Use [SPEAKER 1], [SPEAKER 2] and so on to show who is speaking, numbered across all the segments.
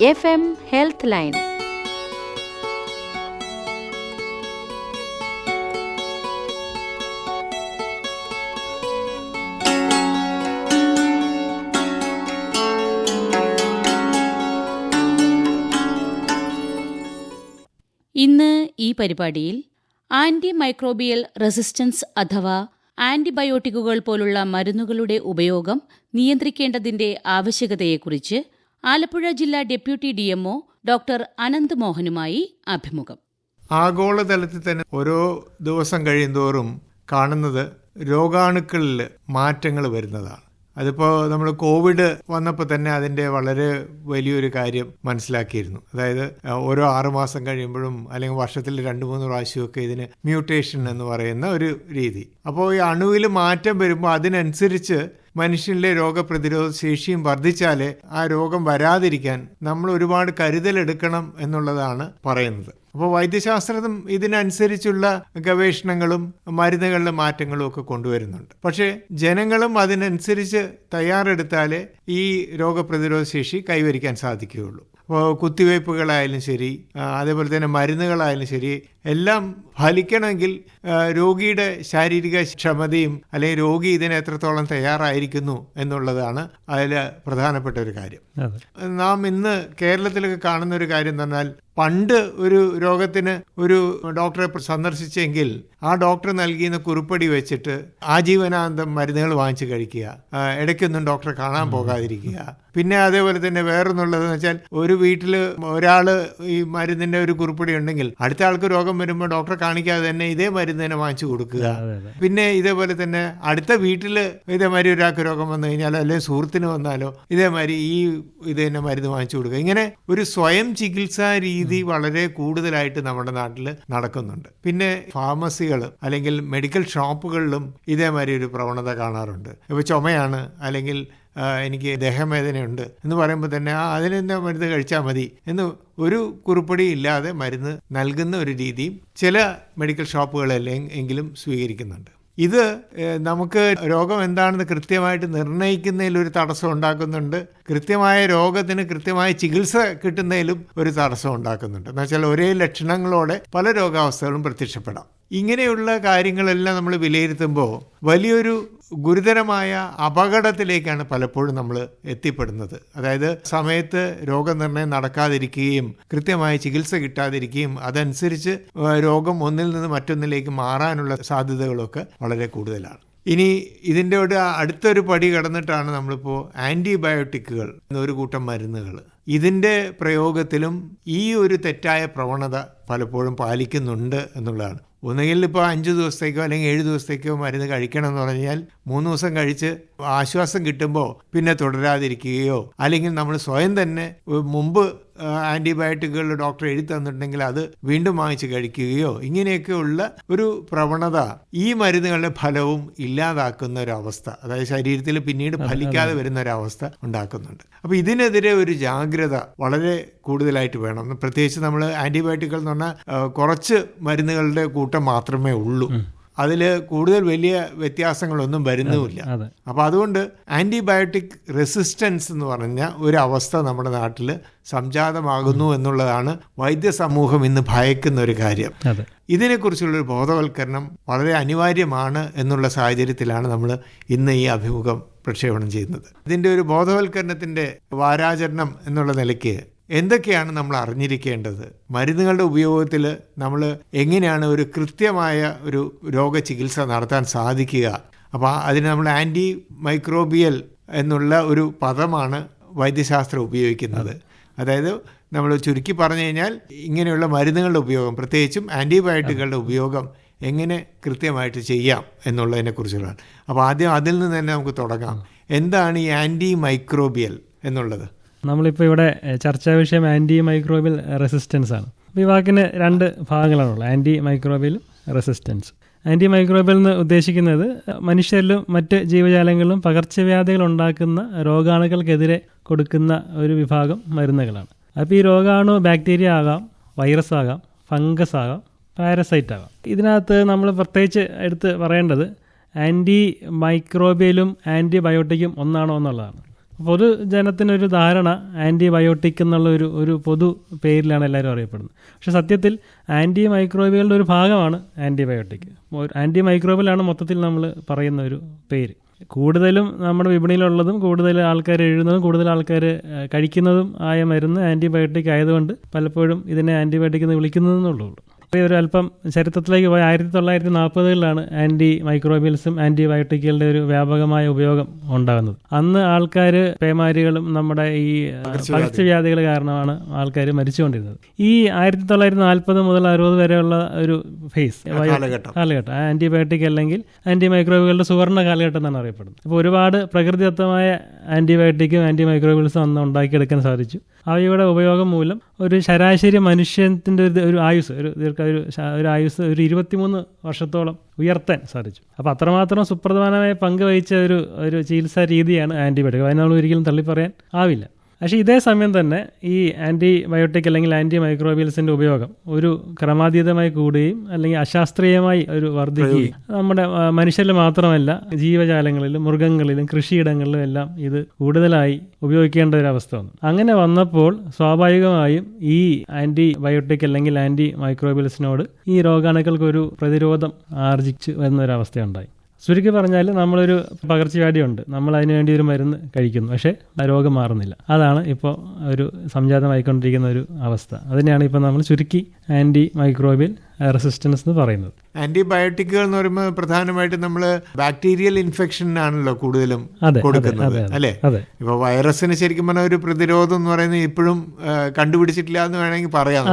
[SPEAKER 1] F M health line.
[SPEAKER 2] ഇന്ന് ഈ പരിപാടിയിൽ ആന്റി മൈക്രോബിയൽ റെസിസ്റ്റൻസ് അഥവാ ആന്റിബയോട്ടിക്കുകൾ പോലുള്ള മരുന്നുകളുടെ ഉപയോഗം നിയന്ത്രിക്കേണ്ടതിന്റെ ആവശ്യകതയെക്കുറിച്ച് ആലപ്പുഴ ജില്ലാ deputy D M O doctor Ananth മോഹനുമായി അഭിമുഖം.
[SPEAKER 3] ആഗോളതലത്തിൽ തന്നെ ഓരോ ദിവസം കഴിയുന്തോറും കാണുന്നത് രോഗാണുക്കളിൽ മാറ്റങ്ങൾ വരുന്നതാണ്. അതിപ്പോൾ നമ്മൾ കോവിഡ് വന്നപ്പോൾ തന്നെ അതിന്റെ വളരെ വലിയൊരു കാര്യം മനസ്സിലാക്കിയിരുന്നു. അതായത് ഓരോ ആറുമാസം കഴിയുമ്പോഴും അല്ലെങ്കിൽ വർഷത്തിൽ രണ്ട് മൂന്ന് പ്രാവശ്യമൊക്കെ ഇതിന് മ്യൂട്ടേഷൻ എന്ന് പറയുന്ന ഒരു രീതി. അപ്പോൾ ഈ അണുവിൽ മാറ്റം വരുമ്പോൾ അതിനനുസരിച്ച് മനുഷ്യനിലെ രോഗപ്രതിരോധ ശേഷിയും വർദ്ധിച്ചാലേ ആ രോഗം വരാതിരിക്കാൻ നമ്മൾ ഒരുപാട് കരുതൽ എടുക്കണം എന്നുള്ളതാണ് പറയുന്നത്. അപ്പോൾ വൈദ്യശാസ്ത്രം ഇതിനനുസരിച്ചുള്ള ഗവേഷണങ്ങളും മരുന്നുകളിലെ മാറ്റങ്ങളും ഒക്കെ കൊണ്ടുവരുന്നുണ്ട്. പക്ഷേ ജനങ്ങളും അതിനനുസരിച്ച് തയ്യാറെടുത്താലേ ഈ രോഗപ്രതിരോധ ശേഷി കൈവരിക്കാൻ സാധിക്കുകയുള്ളൂ. അപ്പോൾ കുത്തിവയ്പ്പുകളായാലും ശരി അതേപോലെ തന്നെ മരുന്നുകളായാലും ശരി എല്ലാം ഫലിക്കണമെങ്കിൽ രോഗിയുടെ ശാരീരിക ക്ഷമതയും അല്ലെങ്കിൽ രോഗി ഇതിന് എത്രത്തോളം തയ്യാറായിരിക്കുന്നു എന്നുള്ളതാണ് അതിൽ പ്രധാനപ്പെട്ട ഒരു കാര്യം. നാം ഇന്ന് കേരളത്തിലൊക്കെ കാണുന്ന ഒരു കാര്യം എന്ന് പറഞ്ഞാൽ പണ്ട് ഒരു രോഗത്തിന് ഒരു ഡോക്ടറെ സന്ദർശിച്ചെങ്കിൽ ആ ഡോക്ടർ നൽകിയുന്ന കുറിപ്പടി വെച്ചിട്ട് ആജീവനാന്തം മരുന്നുകൾ വാങ്ങിച്ചു കഴിക്കുക ഇടയ്ക്കൊന്നും ഡോക്ടറെ കാണാൻ പോകാതിരിക്കുക. പിന്നെ അതേപോലെ തന്നെ വേറൊന്നുള്ളതെന്ന് വെച്ചാൽ ഒരു വീട്ടിൽ ഒരാൾ ഈ മരുന്നിന്റെ ഒരു കുറിപ്പടി ഉണ്ടെങ്കിൽ അടുത്ത ആൾക്ക് രോഗം വരുമ്പോൾ ഡോക്ടറെ കാണിക്കാതെ തന്നെ ഇതേ മരുന്ന് തന്നെ വാങ്ങിച്ചു കൊടുക്കുക. പിന്നെ ഇതേപോലെ തന്നെ അടുത്ത വീട്ടിൽ ഇതേമാതിരി ഒരാൾക്ക് രോഗം വന്നു കഴിഞ്ഞാലോ അല്ലെങ്കിൽ സുഹൃത്തിന് വന്നാലോ ഇതേമാതിരി ഈ ഇത് തന്നെ മരുന്ന് വാങ്ങിച്ചു കൊടുക്കുക. ഇങ്ങനെ ഒരു സ്വയം ചികിത്സാ രീതി വളരെ കൂടുതലായിട്ട് നമ്മുടെ നാട്ടിൽ നടക്കുന്നുണ്ട്. പിന്നെ ഫാർമസികൾ അല്ലെങ്കിൽ മെഡിക്കൽ ഷോപ്പുകളിലും ഇതേമാതിരി ഒരു പ്രവണത കാണാറുണ്ട്. ഇപ്പോൾ ചുമയാണ് അല്ലെങ്കിൽ എനിക്ക് ദേഹവേദനയുണ്ട് എന്ന് പറയുമ്പോൾ തന്നെ ആ അതിനെന്താ മരുന്ന് കഴിച്ചാൽ മതി എന്ന് ഒരു കുറിപ്പടി ഇല്ലാതെ മരുന്ന് നൽകുന്ന ഒരു രീതിയും ചില മെഡിക്കൽ ഷോപ്പുകളെല്ലാം എങ്കിലും സ്വീകരിക്കുന്നുണ്ട്. ഇത് നമുക്ക് രോഗം എന്താണെന്ന് കൃത്യമായിട്ട് നിർണയിക്കുന്നതിൽ ഒരു തടസ്സം ഉണ്ടാക്കുന്നുണ്ട്. കൃത്യമായ രോഗത്തിന് കൃത്യമായ ചികിത്സ കിട്ടുന്നതിലും ഒരു തടസ്സം ഉണ്ടാക്കുന്നുണ്ട്. എന്നുവെച്ചാൽ ഒരേ ലക്ഷണങ്ങളോടെ പല രോഗാവസ്ഥകളും പ്രത്യക്ഷപ്പെടാം. ഇങ്ങനെയുള്ള കാര്യങ്ങളെല്ലാം നമ്മൾ വിലയിരുത്തുമ്പോൾ വലിയൊരു ഗുരുതരമായ അപകടത്തിലേക്കാണ് പലപ്പോഴും നമ്മൾ എത്തിപ്പെടുന്നത്. അതായത് സമയത്ത് രോഗനിർണയം നടക്കാതിരിക്കുകയും കൃത്യമായ ചികിത്സ കിട്ടാതിരിക്കുകയും അതനുസരിച്ച് രോഗം ഒന്നിൽ നിന്ന് മറ്റൊന്നിലേക്ക് മാറാനുള്ള സാധ്യതകളൊക്കെ വളരെ കൂടുതലാണ്. ഇനി ഇതിന്റെ ഒരു അടുത്തൊരു പടി കടന്നിട്ടാണ് നമ്മളിപ്പോൾ ആന്റിബയോട്ടിക്കുകൾ എന്നൊരു കൂട്ടം മരുന്നുകൾ. ഇതിന്റെ പ്രയോഗത്തിലും ഈ ഒരു തെറ്റായ പ്രവണത പലപ്പോഴും പാലിക്കുന്നുണ്ട് എന്നുള്ളതാണ്. ഒന്നുകിൽ ഇപ്പോൾ അഞ്ച് ദിവസത്തേക്കോ അല്ലെങ്കിൽ ഏഴ് ദിവസത്തേക്കോ മരുന്ന് കഴിക്കണം എന്ന് പറഞ്ഞാൽ മൂന്ന് ദിവസം കഴിച്ച് ആശ്വാസം കിട്ടുമ്പോൾ പിന്നെ തുടരാതിരിക്കുകയോ അല്ലെങ്കിൽ നമ്മൾ സ്വയം തന്നെ മുമ്പ് ആന്റിബയോട്ടിക്കുകൾ ഡോക്ടർ എഴുതി തന്നിട്ടുണ്ടെങ്കിൽ അത് വീണ്ടും വാങ്ങിച്ച് കഴിക്കുകയോ ഇങ്ങനെയൊക്കെയുള്ള ഒരു പ്രവണത ഈ മരുന്നുകളുടെ ഫലവും ഇല്ലാതാക്കുന്ന ഒരു അവസ്ഥ അതായത് ശരീരത്തിൽ പിന്നീട് ഫലിക്കാതെ വരുന്ന ഒരു അവസ്ഥ ഉണ്ടാക്കുന്നുണ്ട്. അപ്പോൾ ഇതിനെതിരെ ഒരു ജാഗ്രത വളരെ കൂടുതലായിട്ട് വേണം. പ്രത്യേകിച്ച് നമ്മൾ ആന്റിബയോട്ടിക്കുകൾ എന്ന് പറഞ്ഞാൽ കുറച്ച് മരുന്നുകളുടെ കൂട്ടം മാത്രമേ ഉള്ളൂ. അതിൽ കൂടുതൽ വലിയ വ്യത്യാസങ്ങളൊന്നും വരുന്നുമില്ല. അപ്പോൾ അതുകൊണ്ട് ആന്റിബയോട്ടിക് റെസിസ്റ്റൻസ് എന്ന് പറഞ്ഞ ഒരു അവസ്ഥ നമ്മുടെ നാട്ടിൽ സംജാതമാകുന്നു എന്നുള്ളതാണ് വൈദ്യസമൂഹം ഇന്ന് ഭയക്കുന്ന ഒരു കാര്യം.
[SPEAKER 4] ഇതിനെക്കുറിച്ചുള്ള
[SPEAKER 3] ഇതിനെക്കുറിച്ചുള്ളൊരു ബോധവൽക്കരണം വളരെ അനിവാര്യമാണ് എന്നുള്ള സാഹചര്യത്തിലാണ് നമ്മൾ ഇന്ന് ഈ അഭിമുഖം പ്രക്ഷേപണം ചെയ്യുന്നത്. ഇതിന്റെ ഒരു ബോധവൽക്കരണത്തിന്റെ വാരാചരണം എന്നുള്ള നിലയ്ക്ക് എന്തൊക്കെയാണ് നമ്മൾ അറിഞ്ഞിരിക്കേണ്ടത്? മരുന്നുകളുടെ ഉപയോഗത്തിൽ നമ്മൾ എങ്ങനെയാണ് ഒരു കൃത്യമായ ഒരു രോഗചികിത്സ നടത്താൻ സാധിക്കുക? അപ്പോൾ അതിന് നമ്മൾ ആന്റി മൈക്രോബിയൽ എന്നുള്ള ഒരു പദമാണ് വൈദ്യശാസ്ത്രം ഉപയോഗിക്കുന്നത്. അതായത് നമ്മൾ ചുരുക്കി പറഞ്ഞു കഴിഞ്ഞാൽ ഇങ്ങനെയുള്ള മരുന്നുകളുടെ ഉപയോഗം പ്രത്യേകിച്ചും ആന്റിബയോട്ടിക്കുകളുടെ ഉപയോഗം എങ്ങനെ കൃത്യമായിട്ട് ചെയ്യാം എന്നുള്ളതിനെക്കുറിച്ചുള്ളതാണ് അപ്പോൾ ആദ്യം അതിൽ നിന്ന് തന്നെ നമുക്ക് തുടങ്ങാം. എന്താണ് ഈ ആന്റി മൈക്രോബിയൽ എന്നുള്ളത്?
[SPEAKER 4] നമ്മളിപ്പോൾ ഇവിടെ ചർച്ചാ വിഷയം ആന്റി മൈക്രോബിയൽ റെസിസ്റ്റൻസ് ആണ്. അപ്പോൾ ഈ വാക്കിന് രണ്ട് ഭാഗങ്ങളാണുള്ളത്. Anti microbial resistance anti microbial എന്ന് ഉദ്ദേശിക്കുന്നത് മനുഷ്യരിലും മറ്റ് ജീവജാലങ്ങളിലും പകർച്ചവ്യാധികൾ ഉണ്ടാക്കുന്ന രോഗാണുക്കൾക്കെതിരെ കൊടുക്കുന്ന ഒരു വിഭാഗം മരുന്നുകളാണ്. അപ്പോൾ ഈ രോഗാണു ബാക്ടീരിയ ആകാം വൈറസ് ആകാം ഫംഗസ് ആകാം പാരസൈറ്റ് ആകാം. ഇതിനകത്ത് നമ്മൾ പ്രത്യേകിച്ച് എടുത്ത് പറയേണ്ടത് ആന്റി മൈക്രോബിയലും ആന്റിബയോട്ടിക്കും ഒന്നാണോ എന്നുള്ളതാണ്. പൊതുജനത്തിനൊരു ധാരണ ആന്റിബയോട്ടിക് എന്നുള്ള ഒരു ഒരു പൊതു പേരിലാണ് എല്ലാവരും അറിയപ്പെടുന്നത്. പക്ഷേ സത്യത്തിൽ ആന്റി മൈക്രോബികളുടെ ഒരു ഭാഗമാണ് ആന്റിബയോട്ടിക് ആന്റി മൈക്രോബിലാണ് മൊത്തത്തിൽ നമ്മൾ പറയുന്ന ഒരു പേര്. കൂടുതലും നമ്മുടെ വിപണിയിലുള്ളതും കൂടുതൽ ആൾക്കാർ എഴുതുന്നതും കൂടുതൽ ആൾക്കാർ കഴിക്കുന്നതും ആയ മരുന്ന് ആന്റിബയോട്ടിക് ആയതുകൊണ്ട് പലപ്പോഴും ഇതിനെ ആന്റിബയോട്ടിക് എന്ന് വിളിക്കുന്നതെന്നുള്ളൂ. ഒരു അല്പം ചരിത്രത്തിലേക്ക് പോയ ആയിരത്തി തൊള്ളായിരത്തി നാൽപ്പതുകളിലാണ് ആന്റി മൈക്രോബിയൽസും ആന്റിബയോട്ടിക്കുകളുടെ ഒരു വ്യാപകമായ ഉപയോഗം ഉണ്ടാകുന്നത്. അന്ന് ആൾക്കാർ പേമാരികളും നമ്മുടെ ഈ പകർച്ചവ്യാധികൾ. കാരണമാണ് ആൾക്കാർ മരിച്ചുകൊണ്ടിരുന്നത്. ഈ ആയിരത്തി തൊള്ളായിരത്തി നാൽപ്പത് മുതൽ അറുപത് വരെയുള്ള ഒരു ഫേസ്
[SPEAKER 3] കാലഘട്ടം.
[SPEAKER 4] ആന്റിബയോട്ടിക് അല്ലെങ്കിൽ ആന്റി മൈക്രോബികളുടെ സുവർണ കാലഘട്ടം എന്നാണ് അറിയപ്പെടുന്നത്. അപ്പോൾ ഒരുപാട് പ്രകൃതിദത്തമായ ആന്റിബയോട്ടിക്കും ആന്റി മൈക്രോബിയൽസും അന്ന് ഉണ്ടാക്കിയെടുക്കാൻ സാധിച്ചു. അവയുടെ ഉപയോഗം മൂലം ഒരു ശരാശരി മനുഷ്യത്തിന്റെ ഒരു ഒരു ആയുസ് ഒരു ദീർഘ ഒരു ഒരു ആയുസ് ഒരു ഇരുപത്തിമൂന്ന് വർഷത്തോളം ഉയർത്താൻ സാധിച്ചു. അപ്പോൾ അത്രമാത്രം സുപ്രധാനമായ പങ്ക് വഹിച്ച ഒരു ഒരു ചികിത്സാ രീതിയാണ് ആന്റിബയോട്ടിക് അതിനോട് ഒരിക്കലും തള്ളിപ്പറയാൻ ആവില്ല. പക്ഷേ ഇതേ സമയം തന്നെ ഈ ആന്റിബയോട്ടിക് അല്ലെങ്കിൽ ആന്റി മൈക്രോബിയൽസിന്റെ ഉപയോഗം ഒരു ക്രമാതീതമായി കൂടുകയും അല്ലെങ്കിൽ അശാസ്ത്രീയമായി ഒരു വർദ്ധിക്കുകയും നമ്മുടെ മനുഷ്യരിൽ മാത്രമല്ല ജീവജാലങ്ങളിലും മൃഗങ്ങളിലും കൃഷിയിടങ്ങളിലും എല്ലാം ഇത് കൂടുതലായി ഉപയോഗിക്കേണ്ട ഒരു അവസ്ഥ വന്നു. അങ്ങനെ വന്നപ്പോൾ സ്വാഭാവികമായും ഈ ആന്റി ബയോട്ടിക് അല്ലെങ്കിൽ ആന്റി മൈക്രോബിയൽസിനോട് ഈ രോഗാണുക്കൾക്ക് ഒരു പ്രതിരോധം ആർജിച്ച് വരുന്നൊരവസ്ഥയുണ്ടായി ചുരുക്കി പറഞ്ഞാൽ നമ്മളൊരു പകർച്ചവ്യാധിയുണ്ട്. നമ്മൾ അതിന് വേണ്ടി ഒരു മരുന്ന് കഴിക്കുന്നു. പക്ഷേ രോഗം മാറുന്നില്ല. അതാണ് ഇപ്പോൾ ഒരു സംജാതമായിക്കൊണ്ടിരിക്കുന്ന ഒരു അവസ്ഥ. അതിനെയാണ് ഇപ്പോൾ നമ്മൾ ചുരുക്കി ആന്റി മൈക്രോബിയൽ റെസിസ്റ്റൻസ് എന്ന് പറയുന്നത്.
[SPEAKER 3] ആന്റിബയോട്ടിക്കുകൾ എന്ന് പറയുമ്പോൾ പ്രധാനമായിട്ടും നമ്മൾ ബാക്ടീരിയൽ ഇൻഫെക്ഷനാണല്ലോ കൂടുതലും കൊടുക്കുന്നത് അല്ലേ? ഇപ്പൊ വൈറസിന് ശരിക്കും പറഞ്ഞ ഒരു പ്രതിരോധം എന്ന് പറയുന്നത് ഇപ്പോഴും കണ്ടുപിടിച്ചിട്ടില്ല എന്ന് വേണമെങ്കിൽ പറയാം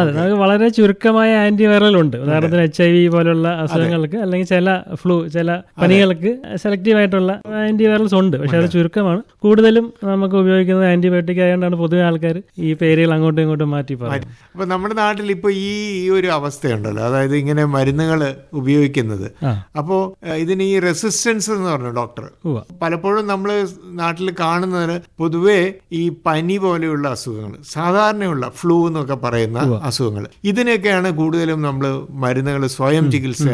[SPEAKER 4] വളരെ ചുരുക്കമായ ആന്റിവൈറൽ ഉണ്ട്. ഉദാഹരണത്തിന് എച്ച് ഐ വി പോലുള്ള അസുഖങ്ങൾക്ക് അല്ലെങ്കിൽ ചില ഫ്ലൂ ചില പനികൾക്ക് സെലക്റ്റീവ് ആയിട്ടുള്ള ആന്റിവൈറൽസ് ഉണ്ട്. പക്ഷെ അത് ചുരുക്കമാണ്. കൂടുതലും നമുക്ക് ഉപയോഗിക്കുന്നത് ആന്റിബയോട്ടിക് ആയതുകൊണ്ടാണ് പൊതുവെ ആൾക്കാർ ഈ പേരുകൾ അങ്ങോട്ടും ഇങ്ങോട്ടും മാറ്റി പറയുന്നത്.
[SPEAKER 3] അപ്പൊ നമ്മുടെ നാട്ടിൽ ഇപ്പൊ ഈ ഈ ഒരു അവസ്ഥയുണ്ടല്ലോ. അതായത് ഇങ്ങനെ മരുന്നുകൾ ഉപയോഗിക്കുന്നത്. അപ്പോൾ ഇതിന് ഈ റെസിസ്റ്റൻസ് എന്ന് പറഞ്ഞു ഡോക്ടർ. പലപ്പോഴും നമ്മൾ നാട്ടിൽ കാണുന്നത് പൊതുവേ ഈ പനി പോലെയുള്ള അസുഖങ്ങൾ സാധാരണയുള്ള ഫ്ലൂ എന്നൊക്കെ പറയുന്ന അസുഖങ്ങൾ. ഇതിനൊക്കെയാണ് കൂടുതലും നമ്മൾ മരുന്നുകൾ സ്വയം ചികിത്സ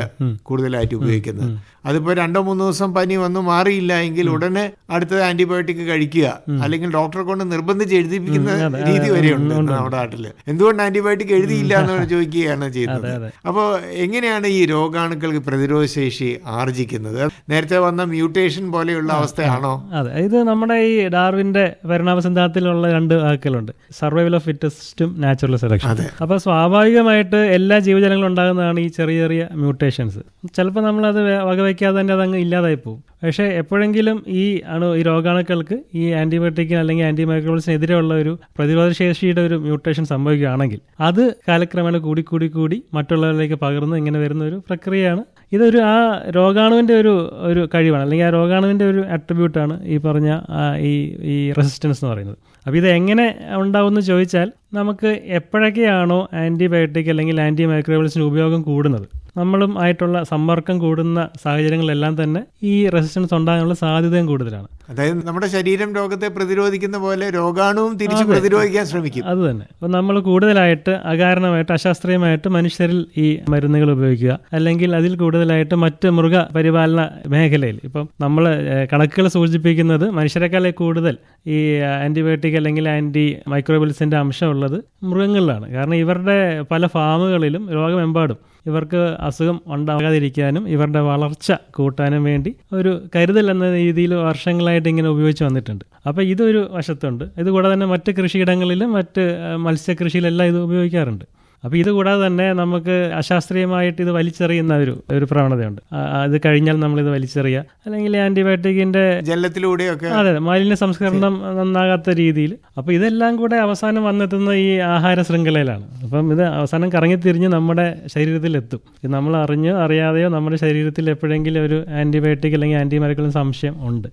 [SPEAKER 3] കൂടുതലായിട്ട് ഉപയോഗിക്കുന്നത്. അതിപ്പോൾ രണ്ടോ മൂന്നോ ദിവസം പനി വന്നു മാറിയില്ല എങ്കിൽ ഉടനെ അടുത്തത് ആന്റിബയോട്ടിക് കഴിക്കുക. അല്ലെങ്കിൽ ഡോക്ടറെ കൊണ്ട് നിർബന്ധിച്ച് എഴുതിപ്പിക്കുന്ന രീതി വരെയുണ്ട് നമ്മുടെ നാട്ടിൽ എന്തുകൊണ്ട് ആന്റിബയോട്ടിക് എഴുതിയില്ല എന്ന് ചോദിക്കുകയാണ് ചെയ്യുന്നത്. അപ്പോൾ എങ്ങനെയാണ് ഈ രോഗാണുക്കൾക്ക് പ്രതിരോധശേഷി ആർജിക്കുന്നത്? നേരത്തെ വന്ന മ്യൂട്ടേഷൻ പോലെയുള്ള അവസ്ഥയാണോ?
[SPEAKER 4] അതെ. ഇത് നമ്മുടെ ഈ ഡാർവിന്റെ പരിണാമ സിദ്ധാന്തത്തിലുള്ള രണ്ട് വാക്കുകളുണ്ട് സർവൈവൽ ഓഫ് ഫിറ്റസ്റ്റും നാച്ചുറൽ സെലക്ഷൻ അപ്പോൾ സ്വാഭാവികമായിട്ട് എല്ലാ ജീവജാലങ്ങളും ഉണ്ടാകുന്നതാണ് ഈ ചെറിയ ചെറിയ മ്യൂട്ടേഷൻസ് ചിലപ്പോൾ നമ്മളത് വകവയ്ക്കാതെ തന്നെ അതങ്ങ് ഇല്ലാതായി പോകും. പക്ഷേ എപ്പോഴെങ്കിലും ഈ അണു ഈ രോഗാണുക്കൾക്ക് ഈ ആന്റിബയോട്ടിക്കിന് അല്ലെങ്കിൽ ആന്റിമൈക്രോബിൾസിനെതിരെയുള്ള ഒരു പ്രതിരോധ ശേഷിയുടെ ഒരു മ്യൂട്ടേഷൻ സംഭവിക്കുകയാണെങ്കിൽ അത് കാലക്രമേണ കൂടി കൂടി കൂടി മറ്റുള്ളവരിലേക്ക് പകർന്ന് ഇങ്ങനെ വരുന്ന ഒരു പ്രക്രിയയാണ്. ഇതൊരു ആ രോഗാണുവിന്റെ ഒരു ഒരു കഴിവാണ്. അല്ലെങ്കിൽ ആ രോഗാണുവിന്റെ ഒരു അട്രിബ്യൂട്ടാണ് ഈ പറഞ്ഞ ഈ ഈ റെസിസ്റ്റൻസ് എന്ന് പറയുന്നത്. അപ്പോൾ ഇത് എങ്ങനെ ഉണ്ടാവുമെന്ന് ചോദിച്ചാൽ നമുക്ക് എപ്പോഴൊക്കെയാണോ ആന്റിബയോട്ടിക് അല്ലെങ്കിൽ ആന്റി മൈക്രോബിൾസിന്റെ ഉപയോഗം കൂടുന്നത്? നമ്മളും ആയിട്ടുള്ള സമ്പർക്കം കൂടുന്ന സാഹചര്യങ്ങളെല്ലാം തന്നെ ഈ റെസിസ്റ്റൻസ് ഉണ്ടാകാനുള്ള സാധ്യതയും കൂടുതലാണ്.
[SPEAKER 3] അതായത് നമ്മുടെ ശരീരം രോഗത്തെ പ്രതിരോധിക്കുന്ന പോലെ രോഗാണുവും തിരിച്ചു പ്രതിരോധിക്കാൻ ശ്രമിക്കും.
[SPEAKER 4] അത് തന്നെ. അപ്പൊ നമ്മൾ കൂടുതലായിട്ട് അകാരണമായിട്ട് അശാസ്ത്രീയമായിട്ട് മനുഷ്യരിൽ ഈ മരുന്നുകൾ ഉപയോഗിക്കുക. അല്ലെങ്കിൽ അതിൽ കൂടുതലായിട്ട് മറ്റ് മൃഗ പരിപാലന മേഖലയിൽ. ഇപ്പം നമ്മൾ കണക്കുകൾ സൂചിപ്പിക്കുന്നത് മനുഷ്യരെക്കാളെ കൂടുതൽ ഈ ആന്റിബയോട്ടിക് അല്ലെങ്കിൽ ആന്റി മൈക്രോബിൽസിന്റെ അംശമുള്ളത് മൃഗങ്ങളിലാണ്. കാരണം ഇവരുടെ പല ഫാമുകളിലും ലോകമെമ്പാടും ഇവർക്ക് അസുഖം ഉണ്ടാകാതിരിക്കാനും ഇവരുടെ വളർച്ച കൂട്ടാനും വേണ്ടി ഒരു കരുതൽ എന്ന രീതിയിൽ വർഷങ്ങളായിട്ട് ഇങ്ങനെ ഉപയോഗിച്ച് വന്നിട്ടുണ്ട്. അപ്പോൾ ഇതൊരു വശത്തുണ്ട്. ഇതുകൂടാതെ തന്നെ മറ്റ് കൃഷിയിടങ്ങളിലും മറ്റ് മത്സ്യകൃഷിയിലെല്ലാം ഇത് ഉപയോഗിക്കാറുണ്ട്. അപ്പോൾ ഇത് കൂടാതെ തന്നെ നമുക്ക് അശാസ്ത്രീയമായിട്ട് ഇത് വലിച്ചെറിയുന്ന ഒരു ഒരു പ്രവണതയുണ്ട്. അത് കഴിഞ്ഞാൽ നമ്മൾ ഇത് വലിച്ചെറിയുക അല്ലെങ്കിൽ ആന്റിബയോട്ടിക്കിന്റെ
[SPEAKER 3] ജലത്തിലൂടെയൊക്കെ
[SPEAKER 4] അതെ മാലിന്യ സംസ്കരണം നന്നാകാത്ത രീതിയിൽ. അപ്പോൾ ഇതെല്ലാം കൂടെ അവസാനം വന്നെത്തുന്ന ഈ ആഹാര ശൃംഖലയിലാണ്. അപ്പം ഇത് അവസാനം കറങ്ങി തിരിഞ്ഞ് നമ്മുടെ ശരീരത്തിൽ എത്തും ഇത് നമ്മൾ അറിഞ്ഞോ അറിയാതെയോ നമ്മുടെ ശരീരത്തിൽ എപ്പോഴെങ്കിലും ഒരു ആന്റിബയോട്ടിക് അല്ലെങ്കിൽ ആന്റിമൈക്രോൾ സംശയം ഉണ്ട്.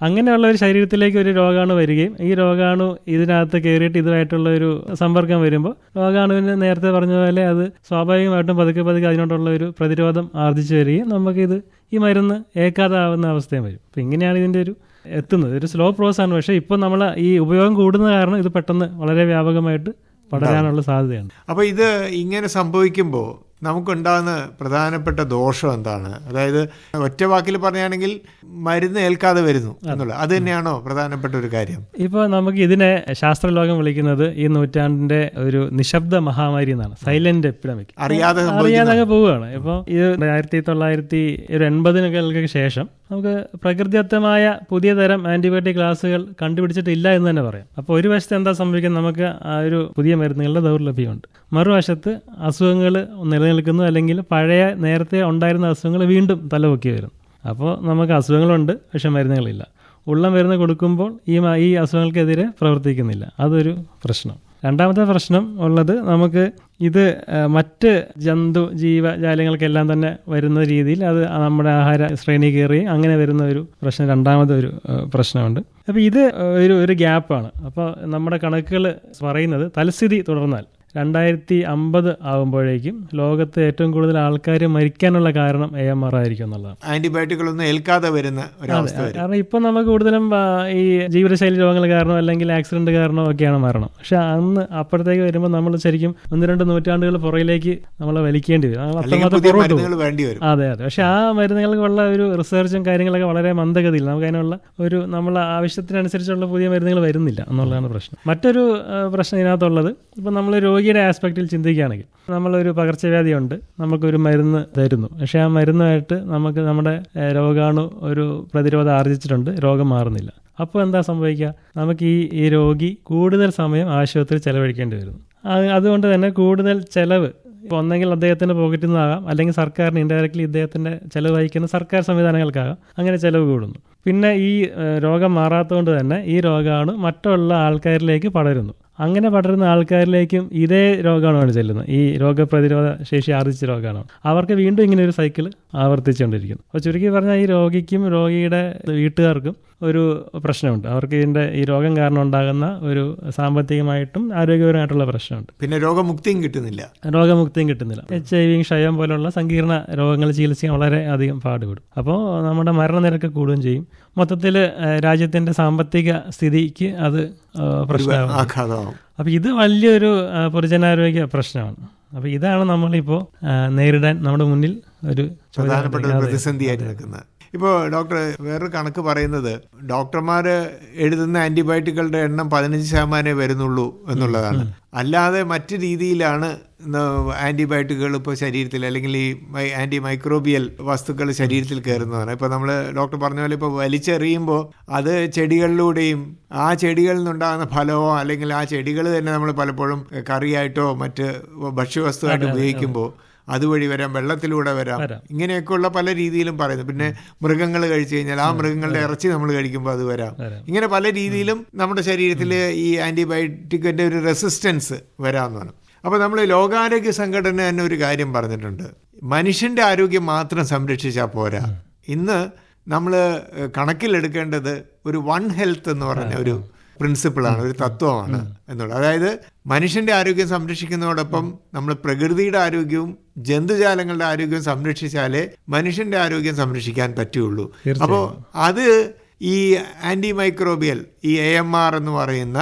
[SPEAKER 4] അങ്ങനെയുള്ള ഒരു ശരീരത്തിലേക്ക് ഒരു രോഗാണു വരികയും ഈ രോഗാണു ഇതിനകത്ത് കയറിയിട്ട് ഇതുമായിട്ടുള്ള ഒരു സമ്പർക്കം വരുമ്പോൾ രോഗാണുവിന് നേരത്തെ പറഞ്ഞ പോലെ അത് സ്വാഭാവികമായിട്ടും പതുക്കെ പതുക്കെ അതിനോടുള്ള ഒരു പ്രതിരോധം ആർജിച്ചു വരികയും നമുക്കിത് ഈ മരുന്ന് ഏക്കാതാവുന്ന അവസ്ഥയും വരും. അപ്പം ഇങ്ങനെയാണ് ഇതിന്റെ ഒരു എത്തുന്നത്. ഒരു സ്ലോ പ്രോസസ് ആണ്. പക്ഷേ ഇപ്പോൾ നമ്മൾ ഈ ഉപയോഗം കൂടുന്ന കാരണം ഇത് പെട്ടെന്ന് വളരെ വ്യാപകമായിട്ട് പടരാനുള്ള സാധ്യതയാണ്
[SPEAKER 3] അപ്പോൾ ഇത് ഇങ്ങനെ സംഭവിക്കുമ്പോൾ നമുക്കുണ്ടാകുന്ന പ്രധാനപ്പെട്ട ദോഷം എന്താണ്? അതായത് ഒറ്റ വാക്കിൽ പറയുകയാണെങ്കിൽ മരുന്ന് ഏൽക്കാതെ വരുന്നു എന്നുള്ളത്. അത് തന്നെയാണോ പ്രധാനപ്പെട്ട ഒരു കാര്യം?
[SPEAKER 4] ഇപ്പോൾ നമുക്ക് ഇതിനെ ശാസ്ത്രലോകം വിളിക്കുന്നത് ഈ നൂറ്റാണ്ടിന്റെ ഒരു നിശബ്ദ മഹാമാരി എന്നാണ്. സൈലന്റ് എപ്പിഡമിക്
[SPEAKER 3] അറിയാതെ
[SPEAKER 4] അറിയാതെ പോവുകയാണ്. ഇപ്പോൾ ഇത് ആയിരത്തി തൊള്ളായിരത്തി ഒരു എൺപതിനൊക്കെ ശേഷം നമുക്ക് പ്രകൃതിദത്തമായ പുതിയ തരം ആന്റിബയോട്ടിക് ക്ലാസുകൾ കണ്ടുപിടിച്ചിട്ടില്ല എന്ന് തന്നെ പറയാം. അപ്പോൾ ഒരു വശത്ത് എന്താ സംഭവിക്കുന്നത്? നമുക്ക് ആ ഒരു പുതിയ മരുന്നുകളുടെ ദൗർലഭ്യമുണ്ട്. മറുവശത്ത് അസുഖങ്ങൾ നിലനിൽക്കുന്നു അല്ലെങ്കിൽ പഴയ നേരത്തെ ഉണ്ടായിരുന്ന അസുഖങ്ങൾ വീണ്ടും തലപൊക്കി വരും. അപ്പോൾ നമുക്ക് അസുഖങ്ങളുണ്ട് പക്ഷെ മരുന്നുകളില്ല. ഉള്ള മരുന്ന് കൊടുക്കുമ്പോൾ ഈ ഈ അസുഖങ്ങൾക്കെതിരെ പ്രവർത്തിക്കുന്നില്ല. അതൊരു പ്രശ്നം. രണ്ടാമത്തെ പ്രശ്നം ഉള്ളത് നമുക്ക് ഇത് മറ്റ് ജന്തു ജീവജാലങ്ങൾക്കെല്ലാം തന്നെ വരുന്ന രീതിയിൽ അത് നമ്മുടെ ആഹാര ശ്രേണി കയറി അങ്ങനെ വരുന്ന ഒരു പ്രശ്നം രണ്ടാമത്തെ ഒരു പ്രശ്നമുണ്ട്. അപ്പോൾ ഇത് ഒരു ഒരു ഗ്യാപ്പാണ്. അപ്പോൾ നമ്മുടെ കണക്കുകൾ പറയുന്നത് തൽസ്ഥിതി തുടർന്നാൽ രണ്ടായിരത്തി അമ്പത് ആകുമ്പോഴേക്കും ലോകത്ത് ഏറ്റവും കൂടുതൽ ആൾക്കാർ മരിക്കാനുള്ള കാരണം എ എം ആർ ആയിരിക്കും എന്നുള്ളതാണ്
[SPEAKER 3] ആന്റിബയോട്ടിക്കുകളൊന്നും ഏൽക്കാതെ വരുന്ന
[SPEAKER 4] കാരണം ഇപ്പം നമുക്ക് കൂടുതലും ഈ ജീവിതശൈലി രോഗങ്ങൾ കാരണം അല്ലെങ്കിൽ ആക്സിഡന്റ് കാരണം ഒക്കെയാണ് മരണം. പക്ഷെ അന്ന് അപ്പോഴത്തേക്ക് വരുമ്പോൾ നമ്മൾ ശരിക്കും ഒന്ന് രണ്ട് നൂറ്റാണ്ടുകൾ പുറയിലേക്ക് നമ്മൾ വലിക്കേണ്ടി വരും. അത്രമാത്രം പുറകോട്ട് അതെ അതെ. പക്ഷെ ആ മരുന്നുകൾക്കുള്ള ഒരു റിസർച്ചും കാര്യങ്ങളൊക്കെ വളരെ മന്ദഗതിയിൽ നമുക്ക് അതിനുള്ള ഒരു നമ്മൾ ആവശ്യത്തിനനുസരിച്ചുള്ള പുതിയ മരുന്നുകൾ വരുന്നില്ല എന്നുള്ളതാണ് പ്രശ്നം. മറ്റൊരു പ്രശ്നം ഇതിനകത്തുള്ളത്. ഇപ്പം നമ്മൾ രോഗിയുടെ ആസ്പെക്റ്റിൽ ചിന്തിക്കുകയാണെങ്കിൽ നമ്മളൊരു പകർച്ചവ്യാധി ഉണ്ട് നമുക്കൊരു മരുന്ന് തരുന്നു. പക്ഷെ ആ മരുന്നായിട്ട് നമുക്ക് നമ്മുടെ രോഗാണു ഒരു പ്രതിരോധം ആർജിച്ചിട്ടുണ്ട് രോഗം മാറുന്നില്ല. അപ്പോൾ എന്താ സംഭവിക്കുക? നമുക്ക് ഈ ഈ രോഗി കൂടുതൽ സമയം ആശുപത്രി ചെലവഴിക്കേണ്ടി വരുന്നു. അതുകൊണ്ട് തന്നെ കൂടുതൽ ചെലവ് ഒന്നെങ്കിൽ അദ്ദേഹത്തിന്റെ പോക്കറ്റിൽ നിന്നാകാം അല്ലെങ്കിൽ സർക്കാരിന് ഇൻഡയറക്റ്റ്ലി ഇദ്ദേഹത്തിന്റെ ചെലവ് വഹിക്കുന്ന സർക്കാർ സംവിധാനങ്ങൾക്കാകാം അങ്ങനെ ചെലവ് കൂടുന്നു. പിന്നെ ഈ രോഗം മാറാത്തതുകൊണ്ട് തന്നെ ഈ രോഗമാണ് മറ്റുള്ള ആൾക്കാരിലേക്ക് പടരുന്നു. അങ്ങനെ പടരുന്ന ആൾക്കാരിലേക്കും ഇതേ രോഗമാണ് ചെല്ലുന്നത്. ഈ രോഗപ്രതിരോധ ശേഷി ആർജിച്ച രോഗമാണ് അവർക്ക് വീണ്ടും ഇങ്ങനെ ഒരു സൈക്കിൾ ആവർത്തിച്ചുകൊണ്ടിരിക്കുന്നു. അപ്പോൾ ചുരുക്കി പറഞ്ഞാൽ ഈ രോഗിക്കും രോഗിയുടെ വീട്ടുകാർക്കും ഒരു പ്രശ്നമുണ്ട്. അവർക്ക് ഇതിന്റെ ഈ രോഗം കാരണം ഉണ്ടാകുന്ന ഒരു സാമ്പത്തികമായിട്ടും ആരോഗ്യപരമായിട്ടുള്ള പ്രശ്നമുണ്ട്.
[SPEAKER 3] പിന്നെ രോഗമുക്തിയും കിട്ടുന്നില്ല.
[SPEAKER 4] രോഗമുക്തിയും കിട്ടുന്നില്ല. എച്ച് ഐ വി ക്ഷയം പോലുള്ള സങ്കീർണ രോഗങ്ങൾ ചികിത്സിക്കാൻ വളരെ അധികം പാടുപെടും. അപ്പോൾ നമ്മുടെ മരണനിരക്ക് കൂടുകയും ചെയ്യും. മൊത്തത്തിൽ രാജ്യത്തിന്റെ സാമ്പത്തിക സ്ഥിതിക്ക് അത് പ്രശ്നമാണ് പ്രശ്നമാകും. അപ്പോൾ ഇത് വലിയൊരു പൊതുജനാരോഗ്യ പ്രശ്നമാണ്. അപ്പോൾ ഇതാണ് നമ്മളിപ്പോൾ ആ, നേരിടാൻ നമ്മുടെ മുന്നിൽ ഒരു ചോദ്യം
[SPEAKER 3] പ്രധാനപ്പെട്ട ഒരു പ്രതിസന്ധിയായിട്ട് നിൽക്കുന്നത്. ഇപ്പോൾ ഡോക്ടർ വേറൊരു കണക്ക് പറയുന്നത് ഡോക്ടർമാർ എഴുതുന്ന ആന്റിബയോട്ടിക്കുകളുടെ എണ്ണം പതിനഞ്ച് ശതമാനമേ വരുന്നുള്ളൂ എന്നുള്ളതാണ്. അല്ലാതെ മറ്റു രീതിയിലാണ് ആന്റിബയോട്ടിക്കുകൾ ഇപ്പോൾ ശരീരത്തിൽ അല്ലെങ്കിൽ ഈ മൈ- ആന്റി മൈക്രോബിയൽ വസ്തുക്കൾ ശരീരത്തിൽ കയറുന്നതാണ്. ഇപ്പോൾ നമ്മൾ ഡോക്ടർ പറഞ്ഞ പോലെ ഇപ്പോൾ വലിച്ചെറിയുമ്പോൾ അത് ചെടികളിലൂടെയും ആ ചെടികളിൽ നിന്നുണ്ടാകുന്ന ഫലമോ അല്ലെങ്കിൽ ആ ചെടികൾ തന്നെ നമ്മൾ പലപ്പോഴും കറിയായിട്ടോ മറ്റ് ഭക്ഷ്യവസ്തുവായിട്ട് ഉപയോഗിക്കുമ്പോൾ അതുവഴി വരാം വെള്ളത്തിലൂടെ വരാം. ഇങ്ങനെയൊക്കെയുള്ള പല രീതിയിലും പറയുന്നു. പിന്നെ മൃഗങ്ങൾ കഴിച്ചു കഴിഞ്ഞാൽ ആ മൃഗങ്ങളുടെ ഇറച്ചി നമ്മൾ കഴിക്കുമ്പോൾ അത്
[SPEAKER 4] വരാം.
[SPEAKER 3] ഇങ്ങനെ പല രീതിയിലും നമ്മുടെ ശരീരത്തിൽ ഈ ആന്റിബയോട്ടിക്കിന്റെ ഒരു റെസിസ്റ്റൻസ് വരാമെന്നാണ് അപ്പോൾ നമ്മൾ ലോകാരോഗ്യ സംഘടന തന്നെ ഒരു കാര്യം പറഞ്ഞിട്ടുണ്ട്. മനുഷ്യന്റെ ആരോഗ്യം മാത്രം സംരക്ഷിച്ചാൽ പോരാ. ഇന്ന് നമ്മൾ കണക്കിലെടുക്കേണ്ടത് ഒരു വൺ ഹെൽത്ത് എന്ന് പറഞ്ഞ ഒരു പ്രിൻസിപ്പിളാണ് ഒരു തത്വമാണ് എന്നുള്ളത്. അതായത് മനുഷ്യന്റെ ആരോഗ്യം സംരക്ഷിക്കുന്നതോടൊപ്പം നമ്മൾ പ്രകൃതിയുടെ ആരോഗ്യവും ജന്തുജാലങ്ങളുടെ ആരോഗ്യവും സംരക്ഷിച്ചാലേ മനുഷ്യന്റെ ആരോഗ്യം സംരക്ഷിക്കാൻ പറ്റുള്ളൂ. അപ്പോൾ അത് ഈ ആന്റി മൈക്രോബിയൽ ഈ എ എം ആർ എന്ന് പറയുന്ന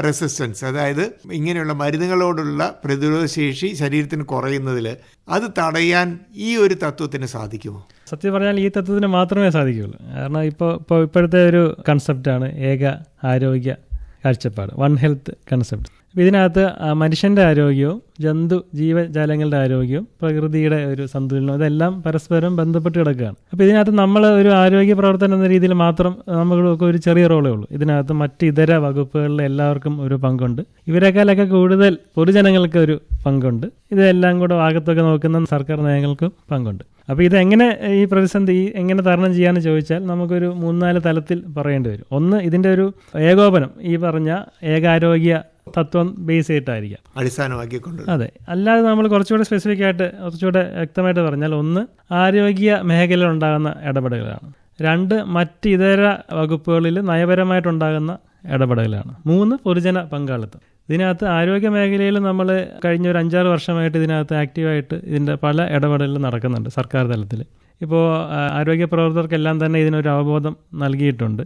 [SPEAKER 3] റെസിസ്റ്റൻസ് അതായത് ഇങ്ങനെയുള്ള മരുന്നുകളോടുള്ള പ്രതിരോധ ശേഷി ശരീരത്തിന് കുറയുന്നതിൽ അത് തടയാൻ ഈ ഒരു തത്വത്തിന് സാധിക്കുമോ?
[SPEAKER 4] സത്യം പറഞ്ഞാൽ ഈ തത്വത്തിന് മാത്രമേ സാധിക്കുകയുള്ളൂ. കാരണം ഇപ്പോൾ ഇപ്പോൾ ഇപ്പോഴത്തെ ഒരു കൺസെപ്റ്റാണ് ഏക ആരോഗ്യ കാഴ്ചപ്പാട് വൺ ഹെൽത്ത് കൺസെപ്റ്റ് അപ്പോൾ ഇതിനകത്ത് മനുഷ്യന്റെ ആരോഗ്യവും ജന്തു ജീവജാലങ്ങളുടെ ആരോഗ്യവും പ്രകൃതിയുടെ ഒരു സന്തുലനവും ഇതെല്ലാം പരസ്പരം ബന്ധപ്പെട്ട് കിടക്കുകയാണ്. അപ്പോൾ ഇതിനകത്ത് നമ്മൾ ഒരു ആരോഗ്യ പ്രവർത്തനം എന്ന രീതിയിൽ മാത്രം നമുക്കൊക്കെ ഒരു ചെറിയ റോളേ ഉള്ളൂ. ഇതിനകത്ത് മറ്റ് ഇതര വകുപ്പുകളിലെ എല്ലാവർക്കും ഒരു പങ്കുണ്ട്. ഇവരെക്കാളൊക്കെ കൂടുതൽ പൊതുജനങ്ങൾക്ക് ഒരു പങ്കുണ്ട്. ഇതെല്ലാം കൂടെ ഭാഗത്തൊക്കെ നോക്കുന്ന സർക്കാർ നയങ്ങൾക്കും പങ്കുണ്ട്. അപ്പോൾ ഇതെങ്ങനെ ഈ പ്രതിസന്ധി എങ്ങനെ തരണം ചെയ്യാമെന്ന് ചോദിച്ചാൽ നമുക്കൊരു മൂന്നാൽ തലത്തിൽ പറയേണ്ടി വരും. ഒന്ന് ഇതിന്റെ ഒരു ഏകോപനം. ഈ പറഞ്ഞ ഏകാരോഗ്യ തത്വം ബേസ് ചെയ്തിട്ടായിരിക്കാം.
[SPEAKER 3] അടിസ്ഥാനമാക്കിക്കൊണ്ട്.
[SPEAKER 4] അതെ. അല്ലാതെ നമ്മൾ കുറച്ചുകൂടെ സ്പെസിഫിക് ആയിട്ട് കുറച്ചുകൂടെ വ്യക്തമായിട്ട് പറഞ്ഞാൽ ഒന്ന് ആരോഗ്യ മേഖലയിൽ ഉണ്ടാകുന്ന ഇടപെടലുകളാണ്. രണ്ട് മറ്റ് ഇതര വകുപ്പുകളിൽ നയപരമായിട്ടുണ്ടാകുന്ന ഇടപെടലുകളാണ്. മൂന്ന് പൊതുജന പങ്കാളിത്തം. ഇതിനകത്ത് ആരോഗ്യ മേഖലയിൽ നമ്മൾ കഴിഞ്ഞ ഒരു അഞ്ചാറ് വർഷമായിട്ട് ഇതിനകത്ത് ആക്റ്റീവായിട്ട് ഇതിന്റെ പല ഇടപെടലുകളും നടക്കുന്നുണ്ട് സർക്കാർ തലത്തിൽ. ഇപ്പോൾ ആരോഗ്യ പ്രവർത്തകർക്കെല്ലാം തന്നെ ഇതിനൊരു അവബോധം നൽകിയിട്ടുണ്ട്.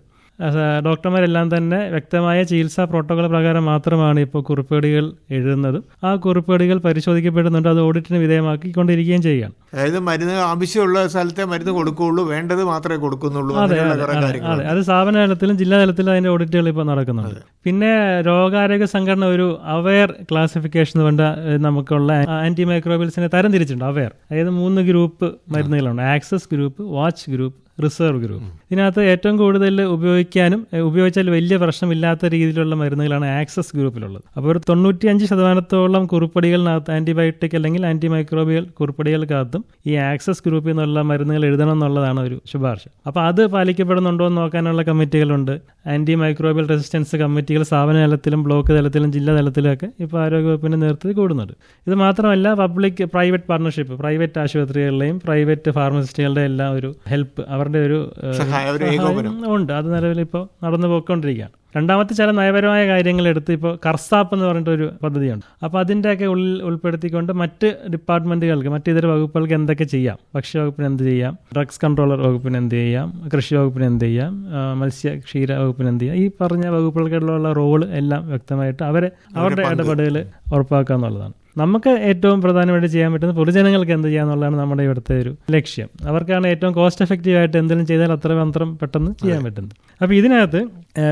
[SPEAKER 4] ഡോക്ടർമാരെല്ലാം തന്നെ വ്യക്തമായ ചികിത്സാ പ്രോട്ടോകോൾ പ്രകാരം മാത്രമാണ് ഇപ്പോൾ കുറിപ്പേടികൾ എഴുതുന്നത്. ആ കുറിപ്പേടികൾ പരിശോധിക്കപ്പെടുന്നുണ്ട്. അത് ഓഡിറ്റിന് വിധേയമാക്കിക്കൊണ്ടിരിക്കുകയും ചെയ്യുകയാണ്.
[SPEAKER 3] അതായത് മരുന്ന് ആവശ്യമുള്ള സ്ഥലത്തെ മരുന്ന് കൊടുക്കുകയുള്ളൂ. വേണ്ടത് മാത്രമേ കൊടുക്കുന്നുള്ളൂ.
[SPEAKER 4] അതെ അതെ അത് സ്ഥാപന തലത്തിലും ജില്ലാ തലത്തിലും അതിന്റെ ഓഡിറ്റുകൾ ഇപ്പോൾ നടക്കുന്നുണ്ട്. പിന്നെ രോഗാരോഗ്യ സംഘടന ഒരു അവെയർ ക്ലാസിഫിക്കേഷൻ വേണ്ട നമുക്കുള്ള ആന്റി മൈക്രോബിൽസിനെ തരം തിരിച്ചിട്ടുണ്ട് അവെയർ. അതായത് മൂന്ന് group മരുന്നുകളുണ്ട്. Access group watch group reserve group ഇതിനകത്ത് ഏറ്റവും കൂടുതൽ ഉപയോഗിക്കാനും ഉപയോഗിച്ചാൽ വലിയ പ്രശ്നമില്ലാത്ത രീതിയിലുള്ള മരുന്നുകളാണ് ആക്സസ് ഗ്രൂപ്പിലുള്ളത്. അപ്പോൾ ഒരു തൊണ്ണൂറ്റിയഞ്ച് ശതമാനത്തോളം കുറിപ്പടികളിനകത്ത് ആന്റിബയോട്ടിക് അല്ലെങ്കിൽ ആന്റി മൈക്രോബിയൽ കുറിപ്പടികൾക്കകത്തും ഈ ആക്സസ് ഗ്രൂപ്പിൽ നിന്നുള്ള മരുന്നുകൾ എഴുതണം എന്നുള്ളതാണ് ഒരു ശുപാർശ. അപ്പോൾ അത് പാലിക്കപ്പെടുന്നുണ്ടോ എന്ന് നോക്കാനുള്ള കമ്മിറ്റികളുണ്ട്. ആന്റി മൈക്രോബിയൽ റെസിസ്റ്റൻസ് കമ്മിറ്റികൾ സ്ഥാപന തലത്തിലും ബ്ലോക്ക് തലത്തിലും ജില്ലാ തലത്തിലൊക്കെ ഇപ്പോൾ ആരോഗ്യവകുപ്പിന്റെ നേതൃത്വത്തിൽ കൂടുന്നുണ്ട്. ഇത് മാത്രമല്ല പബ്ലിക് പ്രൈവറ്റ് പാർട്ണർഷിപ്പ് പ്രൈവറ്റ് ആശുപത്രികളുടെയും പ്രൈവറ്റ് ഫാർമസിസ്റ്റുകളുടെ എല്ലാം ഒരു ഹെൽപ്പ് അവരുടെ ഒരു
[SPEAKER 3] ഒരു.
[SPEAKER 4] ഉണ്ട്. അത് നിലവിൽ ഇപ്പോൾ നടന്നു പോയിക്കൊണ്ടിരിക്കുകയാണ്. രണ്ടാമത്തെ ചില നയപരമായ കാര്യങ്ങൾ എടുത്ത് ഇപ്പോൾ കർസാപ്പ് എന്ന് പറഞ്ഞിട്ട് പറഞ്ഞിട്ടൊരു പദ്ധതിയുണ്ട്. അപ്പോൾ അതിന്റെയൊക്കെ ഉള്ളിൽ ഉൾപ്പെടുത്തിക്കൊണ്ട് മറ്റ് ഡിപ്പാർട്ട്മെന്റുകൾക്ക് മറ്റ് ഇതര വകുപ്പുകൾക്ക് എന്തൊക്കെ ചെയ്യാം? ഭക്ഷ്യ വകുപ്പിന് എന്ത് ചെയ്യാം? ഡ്രഗ്സ് കൺട്രോളർ വകുപ്പിന് എന്ത് ചെയ്യാം? കൃഷി വകുപ്പിന് എന്ത് ചെയ്യാം? മത്സ്യ ക്ഷീര വകുപ്പിന് എന്ത് ചെയ്യാം? ഈ പറഞ്ഞ വകുപ്പുകൾക്കുള്ള റോൾ എല്ലാം വ്യക്തമായിട്ട് അവരെ അവരുടെ ഇടപെടൽ ഉറപ്പാക്കുക എന്നുള്ളതാണ്. നമുക്ക് ഏറ്റവും പ്രധാനമായിട്ട് ചെയ്യാൻ പറ്റുന്നത് പൊതുജനങ്ങൾക്ക് എന്ത് ചെയ്യാന്നുള്ളതാണ് നമ്മുടെ ഇവിടുത്തെ ഒരു ലക്ഷ്യം. അവർക്കാണ് ഏറ്റവും കോസ്റ്റ് എഫക്റ്റീവ് ആയിട്ട് എന്തെങ്കിലും ചെയ്താൽ അത്ര മാത്രം പെട്ടെന്ന് ചെയ്യാൻ പറ്റുന്നത്. അപ്പോൾ ഇതിനകത്ത്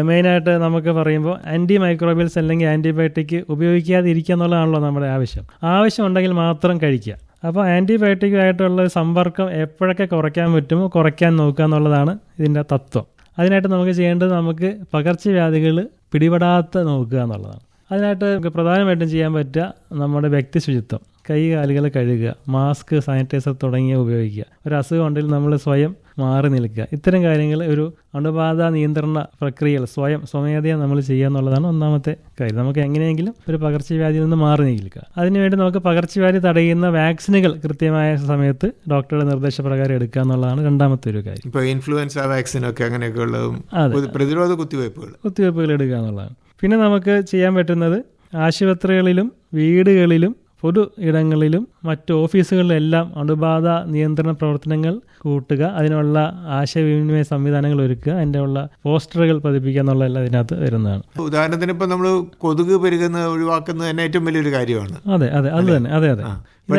[SPEAKER 4] മെയിനായിട്ട് നമുക്ക് പറയുമ്പോൾ ആന്റി മൈക്രോബിയൽസ് അല്ലെങ്കിൽ ആന്റിബയോട്ടിക് ഉപയോഗിക്കാതിരിക്കുക എന്നുള്ളതാണല്ലോ നമ്മുടെ ആവശ്യം. ആവശ്യം ഉണ്ടെങ്കിൽ മാത്രം കഴിക്കുക. അപ്പോൾ ആന്റിബയോട്ടിക് ആയിട്ടുള്ള സമ്പർക്കം എപ്പോഴൊക്കെ കുറയ്ക്കാൻ പറ്റുമോ കുറയ്ക്കാൻ നോക്കുക എന്നുള്ളതാണ് ഇതിന്റെ തത്വം. അതിനായിട്ട് നമുക്ക് ചെയ്യേണ്ടത് നമുക്ക് പകർച്ചവ്യാധികൾ പിടിപെടാത്ത നോക്കുക എന്നുള്ളതാണ്. അതിനായിട്ട് നമുക്ക് പ്രധാനമായിട്ടും ചെയ്യാൻ പറ്റുക നമ്മുടെ വ്യക്തി ശുചിത്വം. കൈ കാലുകൾ കഴുകുക മാസ്ക് സാനിറ്റൈസർ തുടങ്ങിയ ഉപയോഗിക്കുക. ഒരു അസുഖം ഉണ്ടെങ്കിൽ നമ്മൾ സ്വയം മാറി നിൽക്കുക. ഇത്തരം കാര്യങ്ങൾ ഒരു അണുബാധ നിയന്ത്രണ പ്രക്രിയകൾ സ്വയം സ്വമേധയാ നമ്മൾ ചെയ്യുക എന്നുള്ളതാണ് ഒന്നാമത്തെ കാര്യം. നമുക്ക് എങ്ങനെയെങ്കിലും ഒരു പകർച്ചവ്യാധിയിൽ നിന്ന് മാറി നിൽക്കുക. അതിനുവേണ്ടി നമുക്ക് പകർച്ചവ്യാധി തടയുന്ന വാക്സിനുകൾ കൃത്യമായ സമയത്ത് ഡോക്ടറുടെ നിർദ്ദേശപ്രകാരം എടുക്കുക എന്നുള്ളതാണ് രണ്ടാമത്തെ ഒരു കാര്യം.
[SPEAKER 3] ഇപ്പൊ ഇൻഫ്ലുവൻസ വാക്സിനൊക്കെ അങ്ങനെയൊക്കെ ഉള്ളതും
[SPEAKER 4] അതെ.
[SPEAKER 3] പ്രതിരോധ കുത്തിവയ്പ്പുകൾ.
[SPEAKER 4] കുത്തിവയ്പ്പുകൾ എടുക്കുക എന്നുള്ളതാണ്. പിന്നെ നമുക്ക് ചെയ്യാൻ പറ്റുന്നത് ആശുപത്രികളിലും വീടുകളിലും പൊതു ഇടങ്ങളിലും മറ്റ് ഓഫീസുകളിലെല്ലാം അണുബാധ നിയന്ത്രണ പ്രവർത്തനങ്ങൾ കൂട്ടുക അതിനുള്ള ആശയവിനിമയ സംവിധാനങ്ങൾ ഒരുക്കുക അതിന്റെ ഉള്ള പോസ്റ്ററുകൾ പതിപ്പിക്കുക എന്നുള്ള അതിനകത്ത് വരുന്നതാണ്.
[SPEAKER 3] ഉദാഹരണത്തിന് ഇപ്പം നമ്മൾ കൊതുക് പെരുകുന്നത് ഒഴിവാക്കുന്നത് തന്നെ ഏറ്റവും വലിയൊരു കാര്യമാണ്.
[SPEAKER 4] അതെ അതെ അത് തന്നെ അതെ അതെ.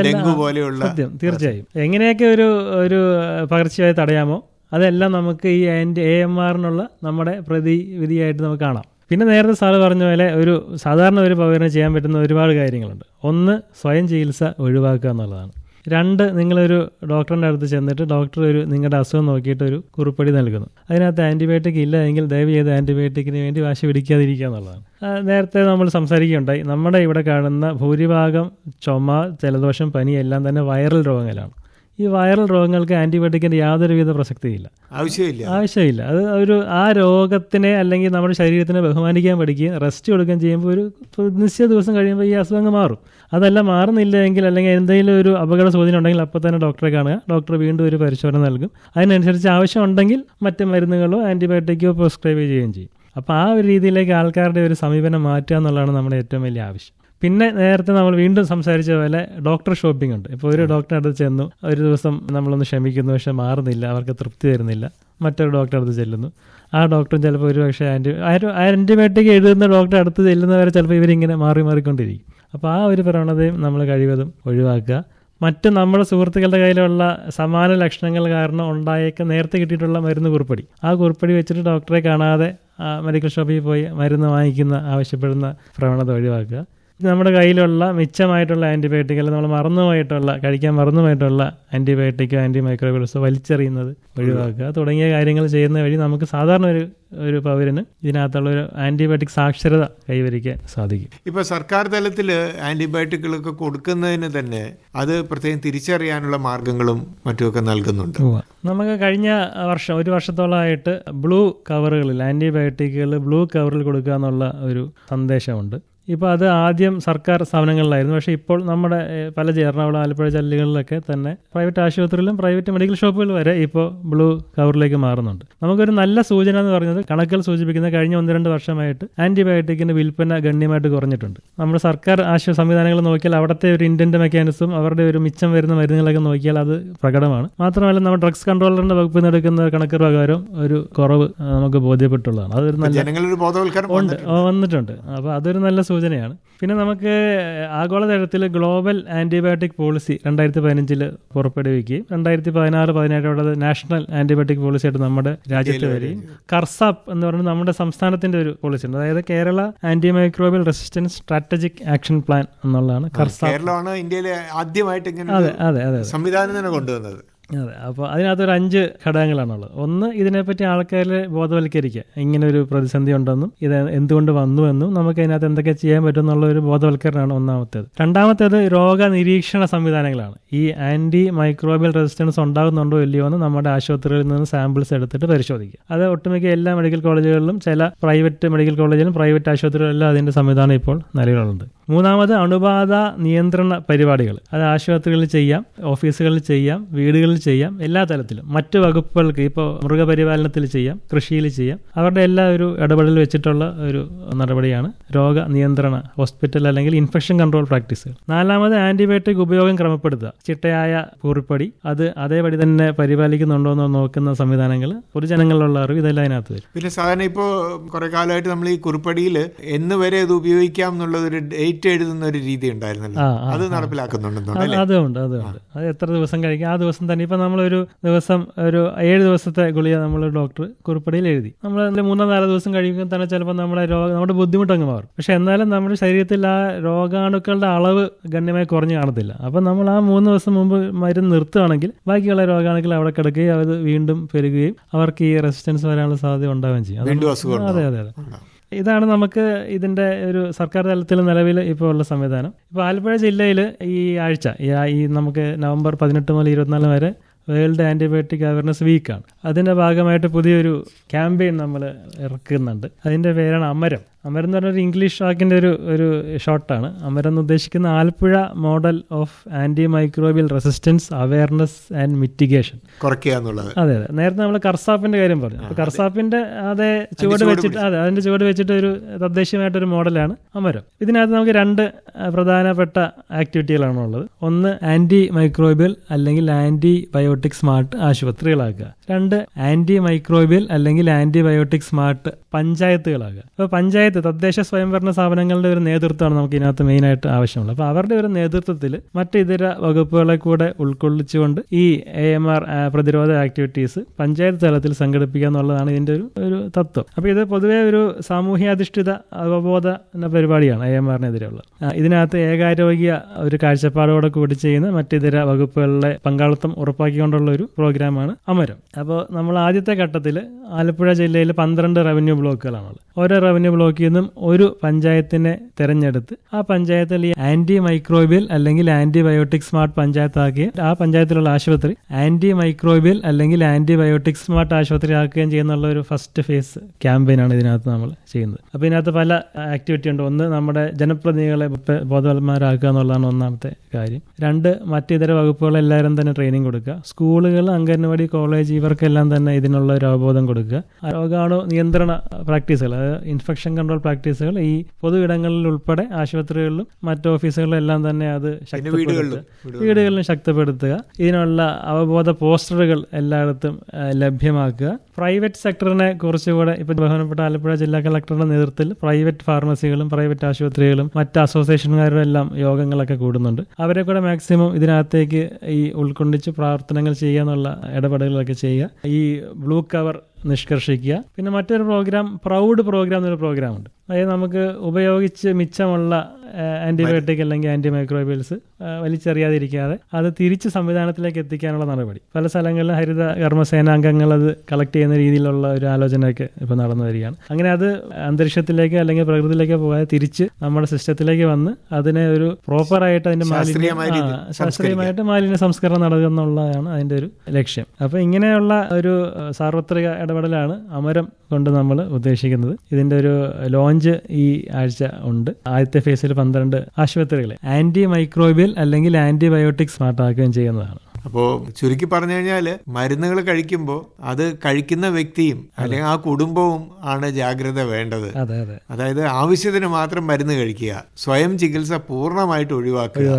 [SPEAKER 3] ഡെങ്കു പോലെയുള്ള
[SPEAKER 4] സത്യം തീർച്ചയായും. എങ്ങനെയൊക്കെ ഒരു ഒരു പകർച്ചയായി തടയാമോ? അതെല്ലാം നമുക്ക് ഈ ആന്റി എ എം ആറിനുള്ള നമ്മുടെ പ്രതിവിധിയായിട്ട് നമുക്ക് കാണാം. പിന്നെ നേരത്തെ സാറ് പറഞ്ഞ പോലെ ഒരു സാധാരണ ഒരു പൗരന് ചെയ്യാൻ പറ്റുന്ന ഒരുപാട് കാര്യങ്ങളുണ്ട്. ഒന്ന് സ്വയം ചികിത്സ ഒഴിവാക്കുക എന്നുള്ളതാണ്. രണ്ട് നിങ്ങളൊരു ഡോക്ടറിന്റെ അടുത്ത് ചെന്നിട്ട് ഡോക്ടർ ഒരു നിങ്ങളുടെ അസുഖം നോക്കിയിട്ട് ഒരു കുറിപ്പടി നൽകുന്നു. അതിനകത്ത് ആന്റിബയോട്ടിക് ഇല്ല എങ്കിൽ ദയവ് ചെയ്ത് ആന്റിബയോട്ടിക്കിന് വേണ്ടി വാശി പിടിക്കാതിരിക്കുക എന്നുള്ളതാണ്. നേരത്തെ നമ്മൾ സംസാരിക്കുകയുണ്ടായി. നമ്മുടെ ഇവിടെ കാണുന്ന ഭൂരിഭാഗം ചുമ ജലദോഷം പനി എല്ലാം തന്നെ വൈറൽ രോഗങ്ങളാണ്. ഈ വൈറൽ രോഗങ്ങൾക്ക് ആന്റിബയോട്ടിക്കിന്റെ യാതൊരുവിധ പ്രസക്തിയില്ല.
[SPEAKER 3] ആവശ്യമില്ല.
[SPEAKER 4] ആവശ്യമില്ല. അത് ഒരു ആ രോഗത്തിനെ അല്ലെങ്കിൽ നമ്മുടെ ശരീരത്തിനെ ബഹുമാനിക്കാൻ പഠിക്കുകയും റെസ്റ്റ് കൊടുക്കുകയും ചെയ്യുമ്പോൾ ഒരു നിശ്ചിത ദിവസം കഴിയുമ്പോൾ ഈ അസുഖങ്ങൾ മാറും. അതല്ല മാറുന്നില്ല എങ്കിൽ അല്ലെങ്കിൽ എന്തെങ്കിലും ഒരു അപകട സൂചന ഉണ്ടെങ്കിൽ അപ്പോൾ തന്നെ ഡോക്ടറെ കാണുക. ഡോക്ടർ വീണ്ടും ഒരു പരിശോധന നൽകും. അതിനനുസരിച്ച് ആവശ്യമുണ്ടെങ്കിൽ മറ്റ് മരുന്നുകളോ ആന്റിബയോട്ടിക്കോ പ്രിസ്ക്രൈബ് ചെയ്യുകയും ചെയ്യും. അപ്പോൾ ആ ഒരു രീതിയിലേക്ക് ആൾക്കാരുടെ ഒരു സമീപനം മാറ്റുക എന്നുള്ളതാണ് നമ്മുടെ ഏറ്റവും വലിയ ആവശ്യം. പിന്നെ നേരത്തെ നമ്മൾ വീണ്ടും സംസാരിച്ച പോലെ ഡോക്ടർ ഷോപ്പിംഗ് ഉണ്ട്. ഇപ്പോൾ ഒരു ഡോക്ടറെ അടുത്ത് ചെന്നു. ഒരു ദിവസം നമ്മളൊന്ന് ക്ഷമിക്കുന്നു പക്ഷെ മാറുന്നില്ല. അവർക്ക് തൃപ്തി വരുന്നില്ല മറ്റൊരു ഡോക്ടറെ അടുത്ത് ചെല്ലുന്നു. ആ ഡോക്ടറും ചിലപ്പോൾ ഒരു പക്ഷേ ആന്റി ആന്റിബയോട്ടിക് എഴുതുന്ന ഡോക്ടറെ അടുത്ത് ചെല്ലുന്നവരെ ചിലപ്പോൾ ഇവരിങ്ങനെ മാറി മാറിക്കൊണ്ടിരിക്കും. അപ്പോൾ ആ ഒരു പ്രവണതയും നമ്മൾ കഴിവതും ഒഴിവാക്കുക. മറ്റ് നമ്മുടെ സുഹൃത്തുക്കളുടെ കയ്യിലുള്ള സമാന ലക്ഷണങ്ങൾ കാരണം ഉണ്ടായേക്ക് നേരത്തെ കിട്ടിയിട്ടുള്ള മരുന്ന് കുറിപ്പടി. ആ കുറിപ്പടി വെച്ചിട്ട് ഡോക്ടറെ കാണാതെ മെഡിക്കൽ ഷോപ്പിൽ പോയി മരുന്ന് വാങ്ങിക്കുന്ന ആവശ്യപ്പെടുന്ന പ്രവണത ഒഴിവാക്കുക. നമ്മുടെ കയ്യിലുള്ള മിച്ചമായിട്ടുള്ള ആന്റിബയോട്ടിക് അല്ലെങ്കിൽ നമ്മൾ മറന്നുപോയിട്ടുള്ള കഴിക്കാൻ മറന്നുപോയിട്ടുള്ള ആന്റിബയോട്ടിക്കോ ആന്റി മൈക്രോബിൾസോ വലിച്ചെറിയുന്നത് ഒഴിവാക്കുക. തുടങ്ങിയ കാര്യങ്ങൾ ചെയ്യുന്ന വഴി നമുക്ക് സാധാരണ ഒരു ഒരു പൗരന് ഇതിനകത്തുള്ള ഒരു ആന്റിബയോട്ടിക് സാക്ഷരത കൈവരിക്കാൻ സാധിക്കും.
[SPEAKER 3] ഇപ്പൊ സർക്കാർ തലത്തിൽ ആന്റിബയോട്ടിക്കുകളൊക്കെ കൊടുക്കുന്നതിന് തന്നെ അത് പ്രത്യേകം തിരിച്ചറിയാനുള്ള മാർഗങ്ങളും മറ്റുമൊക്കെ നൽകുന്നുണ്ട്.
[SPEAKER 4] നമുക്ക് കഴിഞ്ഞ വർഷം ഒരു വർഷത്തോളമായിട്ട് ബ്ലൂ കവറുകളിൽ ആന്റിബയോട്ടിക്കുകൾ ബ്ലൂ കവറിൽ കൊടുക്കുക എന്നുള്ള ഒരു സന്ദേശമുണ്ട്. ഇപ്പോൾ അത് ആദ്യം സർക്കാർ സ്ഥാപനങ്ങളിലായിരുന്നു. പക്ഷേ ഇപ്പോൾ നമ്മുടെ പല എറണാകുളം ആലപ്പുഴ ജില്ലകളിലൊക്കെ തന്നെ പ്രൈവറ്റ് ആശുപത്രിയിലും പ്രൈവറ്റ് മെഡിക്കൽ ഷോപ്പുകൾ വരെ ഇപ്പോൾ ബ്ലൂ കവറിലേക്ക് മാറുന്നുണ്ട്. നമുക്കൊരു നല്ല സൂചന എന്ന് പറയുന്നത് കണക്കുകൾ സൂചിപ്പിക്കുന്ന കഴിഞ്ഞ ഒന്ന് രണ്ട് വർഷമായിട്ട് ആന്റിബയോട്ടിക്കിന്റെ വിൽപ്പന ഗണ്യമായിട്ട് കുറഞ്ഞിട്ടുണ്ട്. നമ്മുടെ സർക്കാർ ആശുപത്രി സംവിധാനങ്ങൾ നോക്കിയാൽ അവിടുത്തെ ഒരു ഇന്ത്യന്റെ മെക്കാനിസം അവരുടെ ഒരു മിച്ചം വരുന്ന മരുന്നുകളൊക്കെ നോക്കിയാൽ അത് പ്രകടമാണ്. മാത്രമല്ല നമ്മൾ ഡ്രഗ്സ് കൺട്രോളറിന്റെ വകുപ്പിൽ നിന്ന് എടുക്കുന്ന കണക്ക് പ്രകാരം ഒരു കുറവ് നമുക്ക് ബോധ്യപ്പെട്ടുള്ളതാണ്. അതൊരു നല്ല
[SPEAKER 3] ജനങ്ങളൊരു ബോധവൽക്കരണം
[SPEAKER 4] ഉണ്ട്.
[SPEAKER 3] വന്നിട്ടുണ്ട്.
[SPEAKER 4] അപ്പോൾ അതൊരു നല്ല സൂചനയാണ്. പിന്നെ നമുക്ക് ആഗോളതലത്തിൽ ഗ്ലോബൽ ആന്റിബയോട്ടിക് പോളിസി രണ്ടായിരത്തി പതിനഞ്ചിൽ പുറപ്പെടുവിക്കുകയും രണ്ടായിരത്തി പതിനാറ് പതിനേഴോടെ നാഷണൽ ആന്റിബയോട്ടിക് പോളിസി ആയിട്ട് നമ്മുടെ രാജ്യത്ത് വരികയും കർസാപ്പ് എന്ന് പറയുന്നത് നമ്മുടെ സംസ്ഥാനത്തിന്റെ ഒരു പോളിസി ഉണ്ട്. അതായത് Kerala antimicrobial resistance strategic action plan എന്നുള്ളതാണ് കർസാപ്പ്
[SPEAKER 3] കേരളമാണ് ഇന്ത്യയിലെ ആദ്യമായിട്ട് ഇങ്ങനെ
[SPEAKER 4] അതെ അതെ അതെ അതെ.
[SPEAKER 3] സംവിധാനം തന്നെ കൊണ്ടുവന്നത്.
[SPEAKER 4] അതെ അപ്പോൾ അതിനകത്തൊരു അഞ്ച് ഘടകങ്ങളാണുള്ളത്. ഒന്ന് ഇതിനെപ്പറ്റി ആൾക്കാരെ ബോധവൽക്കരിക്കുക. ഇങ്ങനെ ഒരു പ്രതിസന്ധി ഉണ്ടെന്നും ഇത് എന്തുകൊണ്ട് വന്നുവെന്നും നമുക്ക് അതിനകത്ത് എന്തൊക്കെ ചെയ്യാൻ പറ്റും എന്നുള്ള ഒരു ബോധവൽക്കരണമാണ് ഒന്നാമത്തേത്. രണ്ടാമത്തേത് രോഗ നിരീക്ഷണ സംവിധാനങ്ങളാണ്. ഈ ആന്റി മൈക്രോബിയൽ റെസിസ്റ്റൻസ് ഉണ്ടാകുന്നുണ്ടോ ഇല്ലയോ എന്ന് നമ്മുടെ ആശുപത്രികളിൽ നിന്ന് സാമ്പിൾസ് എടുത്തിട്ട് പരിശോധിക്കുക. അത് ഒട്ടുമിക്ക എല്ലാ മെഡിക്കൽ കോളേജുകളിലും ചില പ്രൈവറ്റ് മെഡിക്കൽ കോളേജിലും പ്രൈവറ്റ് ആശുപത്രികളിലും അതിന്റെ സംവിധാനം ഇപ്പോൾ നിലവിലുണ്ട്. മൂന്നാമത് അണുബാധ നിയന്ത്രണ പരിപാടികൾ. അത് ആശുപത്രികളിൽ ചെയ്യാം ഓഫീസുകളിൽ ചെയ്യാം വീടുകളിൽ ചെയ്യാം എല്ലാ തലത്തിലും. മറ്റ് വകുപ്പുകൾക്ക് ഇപ്പോൾ മൃഗപരിപാലനത്തിൽ ചെയ്യാം കൃഷിയിൽ ചെയ്യാം. അവരുടെ എല്ലാ ഒരു ഇടപെടൽ വെച്ചിട്ടുള്ള ഒരു നടപടിയാണ് രോഗ നിയന്ത്രണ ഹോസ്പിറ്റൽ അല്ലെങ്കിൽ ഇൻഫെക്ഷൻ കൺട്രോൾ പ്രാക്ടീസുകൾ. നാലാമത് ആന്റിബയോട്ടിക് ഉപയോഗം ക്രമപ്പെടുത്തുക. ചിട്ടയായ കുറിപ്പടി അത് അതേപടി തന്നെ പരിപാലിക്കുന്നുണ്ടോ എന്ന് നോക്കുന്ന സംവിധാനങ്ങൾ പൊതുജനങ്ങളിലുള്ള അറിവ് ഇതെല്ലാം അതിനകത്ത് വരും.
[SPEAKER 3] പിന്നെ സാധാരണ ഇപ്പോൾ കുറെ കാലമായിട്ട് നമ്മൾ ഈ കുറിപ്പടിയിൽ എന്ന് വരെ ഇത് ഉപയോഗിക്കാം എന്നുള്ളത് ഒരു ഡേറ്റ് എഴുതുന്ന ഒരു രീതി ഉണ്ടായിരുന്നല്ലോ. അത് നടപ്പിലാക്കുന്നുണ്ടെന്നുണ്ട്
[SPEAKER 4] അതുണ്ട് അതുണ്ട്. അത് എത്ര ദിവസം കഴിക്കും? ആ ദിവസം തന്നെ ഇപ്പം നമ്മളൊരു ദിവസം ഒരു ഏഴ് ദിവസത്തെ ഗുളിക നമ്മൾ ഡോക്ടർ കുറിപ്പടിയിൽ എഴുതി. നമ്മൾ മൂന്നോ നാലോ ദിവസം കഴിയുമ്പോൾ തന്നെ ചിലപ്പോൾ നമ്മുടെ രോഗ നമ്മുടെ ബുദ്ധിമുട്ടങ്ങ് മാറും. പക്ഷെ എന്നാലും നമ്മുടെ ശരീരത്തിൽ ആ രോഗാണുക്കളുടെ അളവ് ഗണ്യമായി കുറഞ്ഞു കാണത്തില്ല. അപ്പം നമ്മൾ ആ മൂന്ന് ദിവസം മുമ്പ് മരുന്ന് നിർത്തുകയാണെങ്കിൽ ബാക്കിയുള്ള രോഗാണുക്കൾ അവിടെ കിടക്കുകയും അത് വീണ്ടും പെരുകുകയും അവർക്ക് ഈ റെസിസ്റ്റൻസ് വരാനുള്ള സാധ്യത ഉണ്ടാവുകയും ചെയ്യും. അതെ അതെ അതെ. ഇതാണ് നമുക്ക് ഇതിന്റെ ഒരു സർക്കാർ തലത്തിൽ നിലവിൽ ഇപ്പോൾ ഉള്ള സംവിധാനം. ഇപ്പോൾ ആലപ്പുഴ ജില്ലയിൽ ഈ ആഴ്ച ഈ നമുക്ക് നവംബർ പതിനെട്ട് മുതൽ ഇരുപത്തിനാല് വരെ വേൾഡ് ആന്റിബയോട്ടിക് അവയർനെസ് വീക്കാണ്. അതിന്റെ ഭാഗമായിട്ട് പുതിയൊരു ക്യാമ്പയിൻ നമ്മൾ ഇറക്കുന്നുണ്ട്. അതിന്റെ പേരാണ് അമരം. അമരം എന്ന് പറഞ്ഞൊരു ഇംഗ്ലീഷ് വാക്കിന്റെ ഒരു ഒരു ഷോർട്ടാണ് അമരം എന്ന് ഉദ്ദേശിക്കുന്ന Alappuzha model of anti microbial resistance awareness and mitigation
[SPEAKER 3] കുറയ്ക്കുക എന്നുള്ളത്.
[SPEAKER 4] അതെ അതെ. നേരത്തെ നമ്മൾ കർസാപ്പിന്റെ കാര്യം പറഞ്ഞു. അപ്പൊ കർസാപ്പിന്റെ അതേ ചുവട് വെച്ചിട്ട് അതെ അതിന്റെ ചുവട് വെച്ചിട്ട് ഒരു തദ്ദേശീയമായിട്ടൊരു മോഡലാണ് അമരം. ഇതിനകത്ത് നമുക്ക് രണ്ട് പ്രധാനപ്പെട്ട ആക്ടിവിറ്റികളാണ് ഉള്ളത്. ഒന്ന് ആന്റി മൈക്രോബിയൽ അല്ലെങ്കിൽ ആന്റി ബയോട്ടിക് സ്മാർട്ട് ആശുപത്രികളാക്കുക. രണ്ട് ആന്റി മൈക്രോബിയൽ അല്ലെങ്കിൽ ആന്റി ബയോട്ടിക് സ്മാർട്ട് പഞ്ചായത്തുകളാക്കുക. അപ്പോൾ പഞ്ചായത്ത് തദ്ദേശ സ്വയംഭരണ സ്ഥാപനങ്ങളുടെ ഒരു നേതൃത്വമാണ് നമുക്ക് ഇതിനകത്ത് മെയിനായിട്ട് ആവശ്യമുള്ളത്. അപ്പോൾ അവരുടെ ഒരു നേതൃത്വത്തിൽ മറ്റ് ഇതര വകുപ്പുകളെ കൂടെ ഉൾക്കൊള്ളിച്ചുകൊണ്ട് ഈ എ എം ആർ പ്രതിരോധ ആക്ടിവിറ്റീസ് പഞ്ചായത്ത് തലത്തിൽ സംഘടിപ്പിക്കുക എന്നുള്ളതാണ് ഇതിന്റെ ഒരു ഒരു തത്വം. അപ്പോൾ ഇത് പൊതുവേ ഒരു സാമൂഹ്യാധിഷ്ഠിത അവബോധന പരിപാടിയാണ് എ എം ആറിനെതിരെയുള്ള ഇതിനകത്ത് ഏകാരോഗ്യ ഒരു കാഴ്ചപ്പാടോടെ കൂടി ചെയ്യുന്ന മറ്റിതര വകുപ്പുകളുടെ പങ്കാളിത്തം ഉറപ്പാക്കിക്കൊണ്ടുള്ള ഒരു പ്രോഗ്രാമാണ് അമരം. അപ്പോൾ നമ്മൾ ആദ്യത്തെ ഘട്ടത്തിൽ ആലപ്പുഴ ജില്ലയിൽ പന്ത്രണ്ട് റവന്യൂ ബ്ലോക്കുകളാണുള്ളത്. ഓരോ റവന്യൂ ബ്ലോക്കിൽ നിന്നും ഒരു പഞ്ചായത്തിനെ തെരഞ്ഞെടുത്ത് ആ പഞ്ചായത്തിൽ ഈ ആന്റി മൈക്രോബിയൽ അല്ലെങ്കിൽ ആന്റി ബയോട്ടിക് സ്മാർട്ട് പഞ്ചായത്താക്കുകയും ആ പഞ്ചായത്തിലുള്ള ആശുപത്രി ആന്റി മൈക്രോബിയൽ അല്ലെങ്കിൽ ആന്റി ബയോട്ടിക് സ്മാർട്ട് ആശുപത്രി ആക്കുകയും ചെയ്യുന്നുള്ള ഒരു ഫസ്റ്റ് ഫേസ് ക്യാമ്പയിനാണ് ഇതിനകത്ത് നമ്മൾ ചെയ്യുന്നത്. അപ്പൊ ഇതിനകത്ത് പല ആക്ടിവിറ്റി ഉണ്ട്. ഒന്ന് നമ്മുടെ ജനപ്രതിനിധികളെ ബോധവൽമാരാക്കുക എന്നുള്ളതാണ് ഒന്നാമത്തെ കാര്യം. രണ്ട് മറ്റിതര വകുപ്പുകളെല്ലാവരും തന്നെ ട്രെയിനിങ് കൊടുക്കുക. സ്കൂളുകൾ അംഗൻവാടി കോളേജ് ഇവർക്കെല്ലാം തന്നെ ഇതിനുള്ള ഒരു അവബോധം കൊടുക്കുക. രോഗാണു നിയന്ത്രണ പ്രാക്ടീസുകൾ അതായത് ഇൻഫെക്ഷൻ കൺട്രോൾ പ്രാക്ടീസുകൾ ഈ പൊതു ഇടങ്ങളിൽ ഉൾപ്പെടെ ആശുപത്രികളിലും മറ്റ് ഓഫീസുകളിലും എല്ലാം തന്നെ അത് ശക്തിപ്പെടുത്തുക. വീടുകളിലും. ശക്തിപ്പെടുത്തുക. ഇതിനുള്ള അവബോധ പോസ്റ്ററുകൾ എല്ലായിടത്തും ലഭ്യമാക്കുക. പ്രൈവറ്റ് സെക്ടറിനെ കുറച്ചുകൂടെ ഇപ്പം ബഹുമാനപ്പെട്ട ആലപ്പുഴ ജില്ലാ കളക്ടറുടെ നേതൃത്വത്തിൽ പ്രൈവറ്റ് ഫാർമസികളും പ്രൈവറ്റ് ആശുപത്രികളും മറ്റ് അസോസിയേഷൻകാരുടെ എല്ലാം യോഗങ്ങളൊക്കെ കൂടുന്നുണ്ട്. അവരെ കൂടെ മാക്സിമം ഇതിനകത്തേക്ക് ഈ ഉൾക്കൊണ്ടിച്ച് പ്രവർത്തനങ്ങൾ ചെയ്യുക എന്നുള്ള ഇടപെടലുകളൊക്കെ ചെയ്യുക. ഈ ബ്ലൂ കവർ നിഷ്കർഷിക്കുക. പിന്നെ മറ്റൊരു പ്രോഗ്രാം പ്രൗഡ് പ്രോഗ്രാം എന്നൊരു പ്രോഗ്രാം ഉണ്ട്. അതായത് നമുക്ക് ഉപയോഗിച്ച് മിച്ചമുള്ള ആന്റിബയോട്ടിക് അല്ലെങ്കിൽ ആന്റി മൈക്രോബിയൽസ് വലിച്ചെറിയാതിരിക്കാതെ അത് തിരിച്ച് സംവിധാനത്തിലേക്ക് എത്തിക്കാനുള്ള നടപടി. പല സ്ഥലങ്ങളിലും ഹരിത കർമ്മസേനാംഗങ്ങൾ അത് കളക്ട് ചെയ്യുന്ന രീതിയിലുള്ള ഒരു ആലോചനയൊക്കെ ഇപ്പോൾ നടന്നു വരികയാണ്. അങ്ങനെ അത് അന്തരീക്ഷത്തിലേക്ക് അല്ലെങ്കിൽ പ്രകൃതിയിലേക്ക് പോകാതെ തിരിച്ച് നമ്മുടെ സിസ്റ്റത്തിലേക്ക് വന്ന് അതിനെ ഒരു പ്രോപ്പറായിട്ട് അതിന്റെ മാലിന്യം ശാസ്ത്രീയമായിട്ട് മാലിന്യ സംസ്കരണം നടക്കുക എന്നുള്ളതാണ് അതിന്റെ ഒരു ലക്ഷ്യം. അപ്പൊ ഇങ്ങനെയുള്ള ഒരു സാർവത്രിക ഇടപെടലാണ് അമരം കൊണ്ട് നമ്മൾ ഉദ്ദേശിക്കുന്നത്. ഇതിന്റെ ഒരു ലോഞ്ച് ഈ ആഴ്ച ഉണ്ട്. ആദ്യത്തെ ഫേസിൽ പന്ത്രണ്ട് ആശുപത്രികളെ. ആന്റി മൈക്രോബിയൽ അല്ലെങ്കിൽ ആന്റിബയോട്ടിക് സ്മാർട്ടാക്കുകയും ചെയ്യുന്നതാണ്.
[SPEAKER 3] അപ്പോൾ ചുരുക്കി പറഞ്ഞു കഴിഞ്ഞാൽ മരുന്നുകൾ കഴിക്കുമ്പോൾ അത് കഴിക്കുന്ന വ്യക്തിയും അല്ലെങ്കിൽ ആ കുടുംബവും ആണ് ജാഗ്രത വേണ്ടത്.
[SPEAKER 4] അതെ അതെ.
[SPEAKER 3] അതായത് ആവശ്യത്തിന് മാത്രം മരുന്ന് കഴിക്കുക സ്വയം ചികിത്സ പൂർണമായിട്ട് ഒഴിവാക്കുക.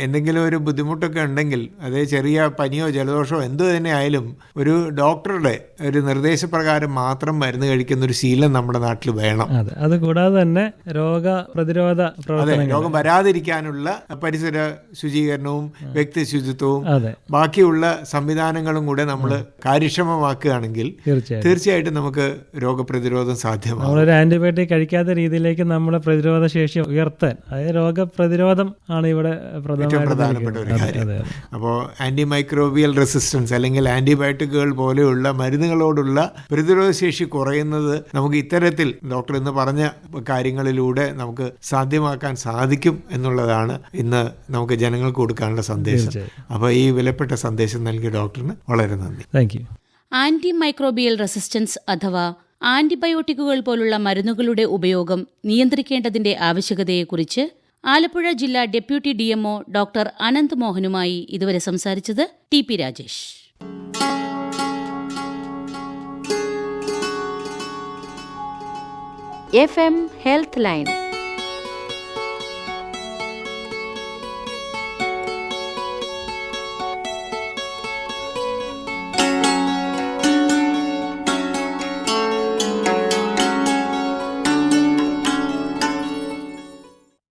[SPEAKER 3] എന്തെങ്കിലും ഒരു ബുദ്ധിമുട്ടൊക്കെ ഉണ്ടെങ്കിൽ അതേ ചെറിയ പനിയോ ജലദോഷമോ എന്തു തന്നെ ആയാലും ഒരു ഡോക്ടറുടെ ഒരു നിർദ്ദേശപ്രകാരം മാത്രം മരുന്ന് കഴിക്കുന്ന ഒരു ശീലം നമ്മുടെ നാട്ടിൽ വേണം.
[SPEAKER 4] അതെ. കൂടാതെ തന്നെ രോഗ പ്രതിരോധ
[SPEAKER 3] അതെ രോഗം വരാതിരിക്കാനുള്ള പരിസര ശുചീകരണവും വ്യക്തി ശുചിത്വവും ബാക്കിയുള്ള സംവിധാനങ്ങളും കൂടെ നമ്മൾ കാര്യക്ഷമമാക്കുകയാണെങ്കിൽ തീർച്ചയായിട്ടും. നമുക്ക് രോഗപ്രതിരോധം സാധ്യമാകും.
[SPEAKER 4] നമ്മളൊരു ആന്റിബയോട്ടിക് കഴിക്കാത്ത രീതിയിലേക്ക് നമ്മുടെ പ്രതിരോധ ശേഷി ഉയർത്താൻ. അതായത് രോഗപ്രതിരോധം ആണ് ഇവിടെ
[SPEAKER 3] പ്രധാനപ്പെട്ട ഒരു കാര്യം. അപ്പോൾ ആന്റി മൈക്രോബിയൽ റെസിസ്റ്റൻസ് അല്ലെങ്കിൽ ആന്റിബയോട്ടിക്കുകൾ പോലെയുള്ള മരുന്നുകളോടുള്ള പ്രതിരോധ ശേഷി കുറയുന്നത് നമുക്ക് ഇത്തരത്തിൽ ഡോക്ടർ ഇന്ന് പറഞ്ഞ കാര്യങ്ങളിലൂടെ നമുക്ക് സാധ്യമാക്കാൻ സാധിക്കും എന്നുള്ളതാണ് ഇന്ന് നമുക്ക് ജനങ്ങൾക്ക് കൊടുക്കാനുള്ള സന്ദേശം. അപ്പോൾ ഈ വിലപ്പെട്ട സന്ദേശം നൽകിയ ഡോക്ടറിന് വളരെ നന്ദി.
[SPEAKER 4] Thank you
[SPEAKER 2] anti microbial resistance അഥവാ ആന്റിബയോട്ടിക്കുകൾ പോലുള്ള മരുന്നുകളുടെ ഉപയോഗം നിയന്ത്രിക്കേണ്ടതിന്റെ ആവശ്യകതയെക്കുറിച്ച് ആലപ്പുഴ ജില്ലാ ഡെപ്യൂട്ടി ഡിഎംഒ ഡോക്ടർ അനന്ത് മോഹനുമായി ഇതുവരെ സംസാരിച്ചത് T P Rajesh.
[SPEAKER 1] F M health line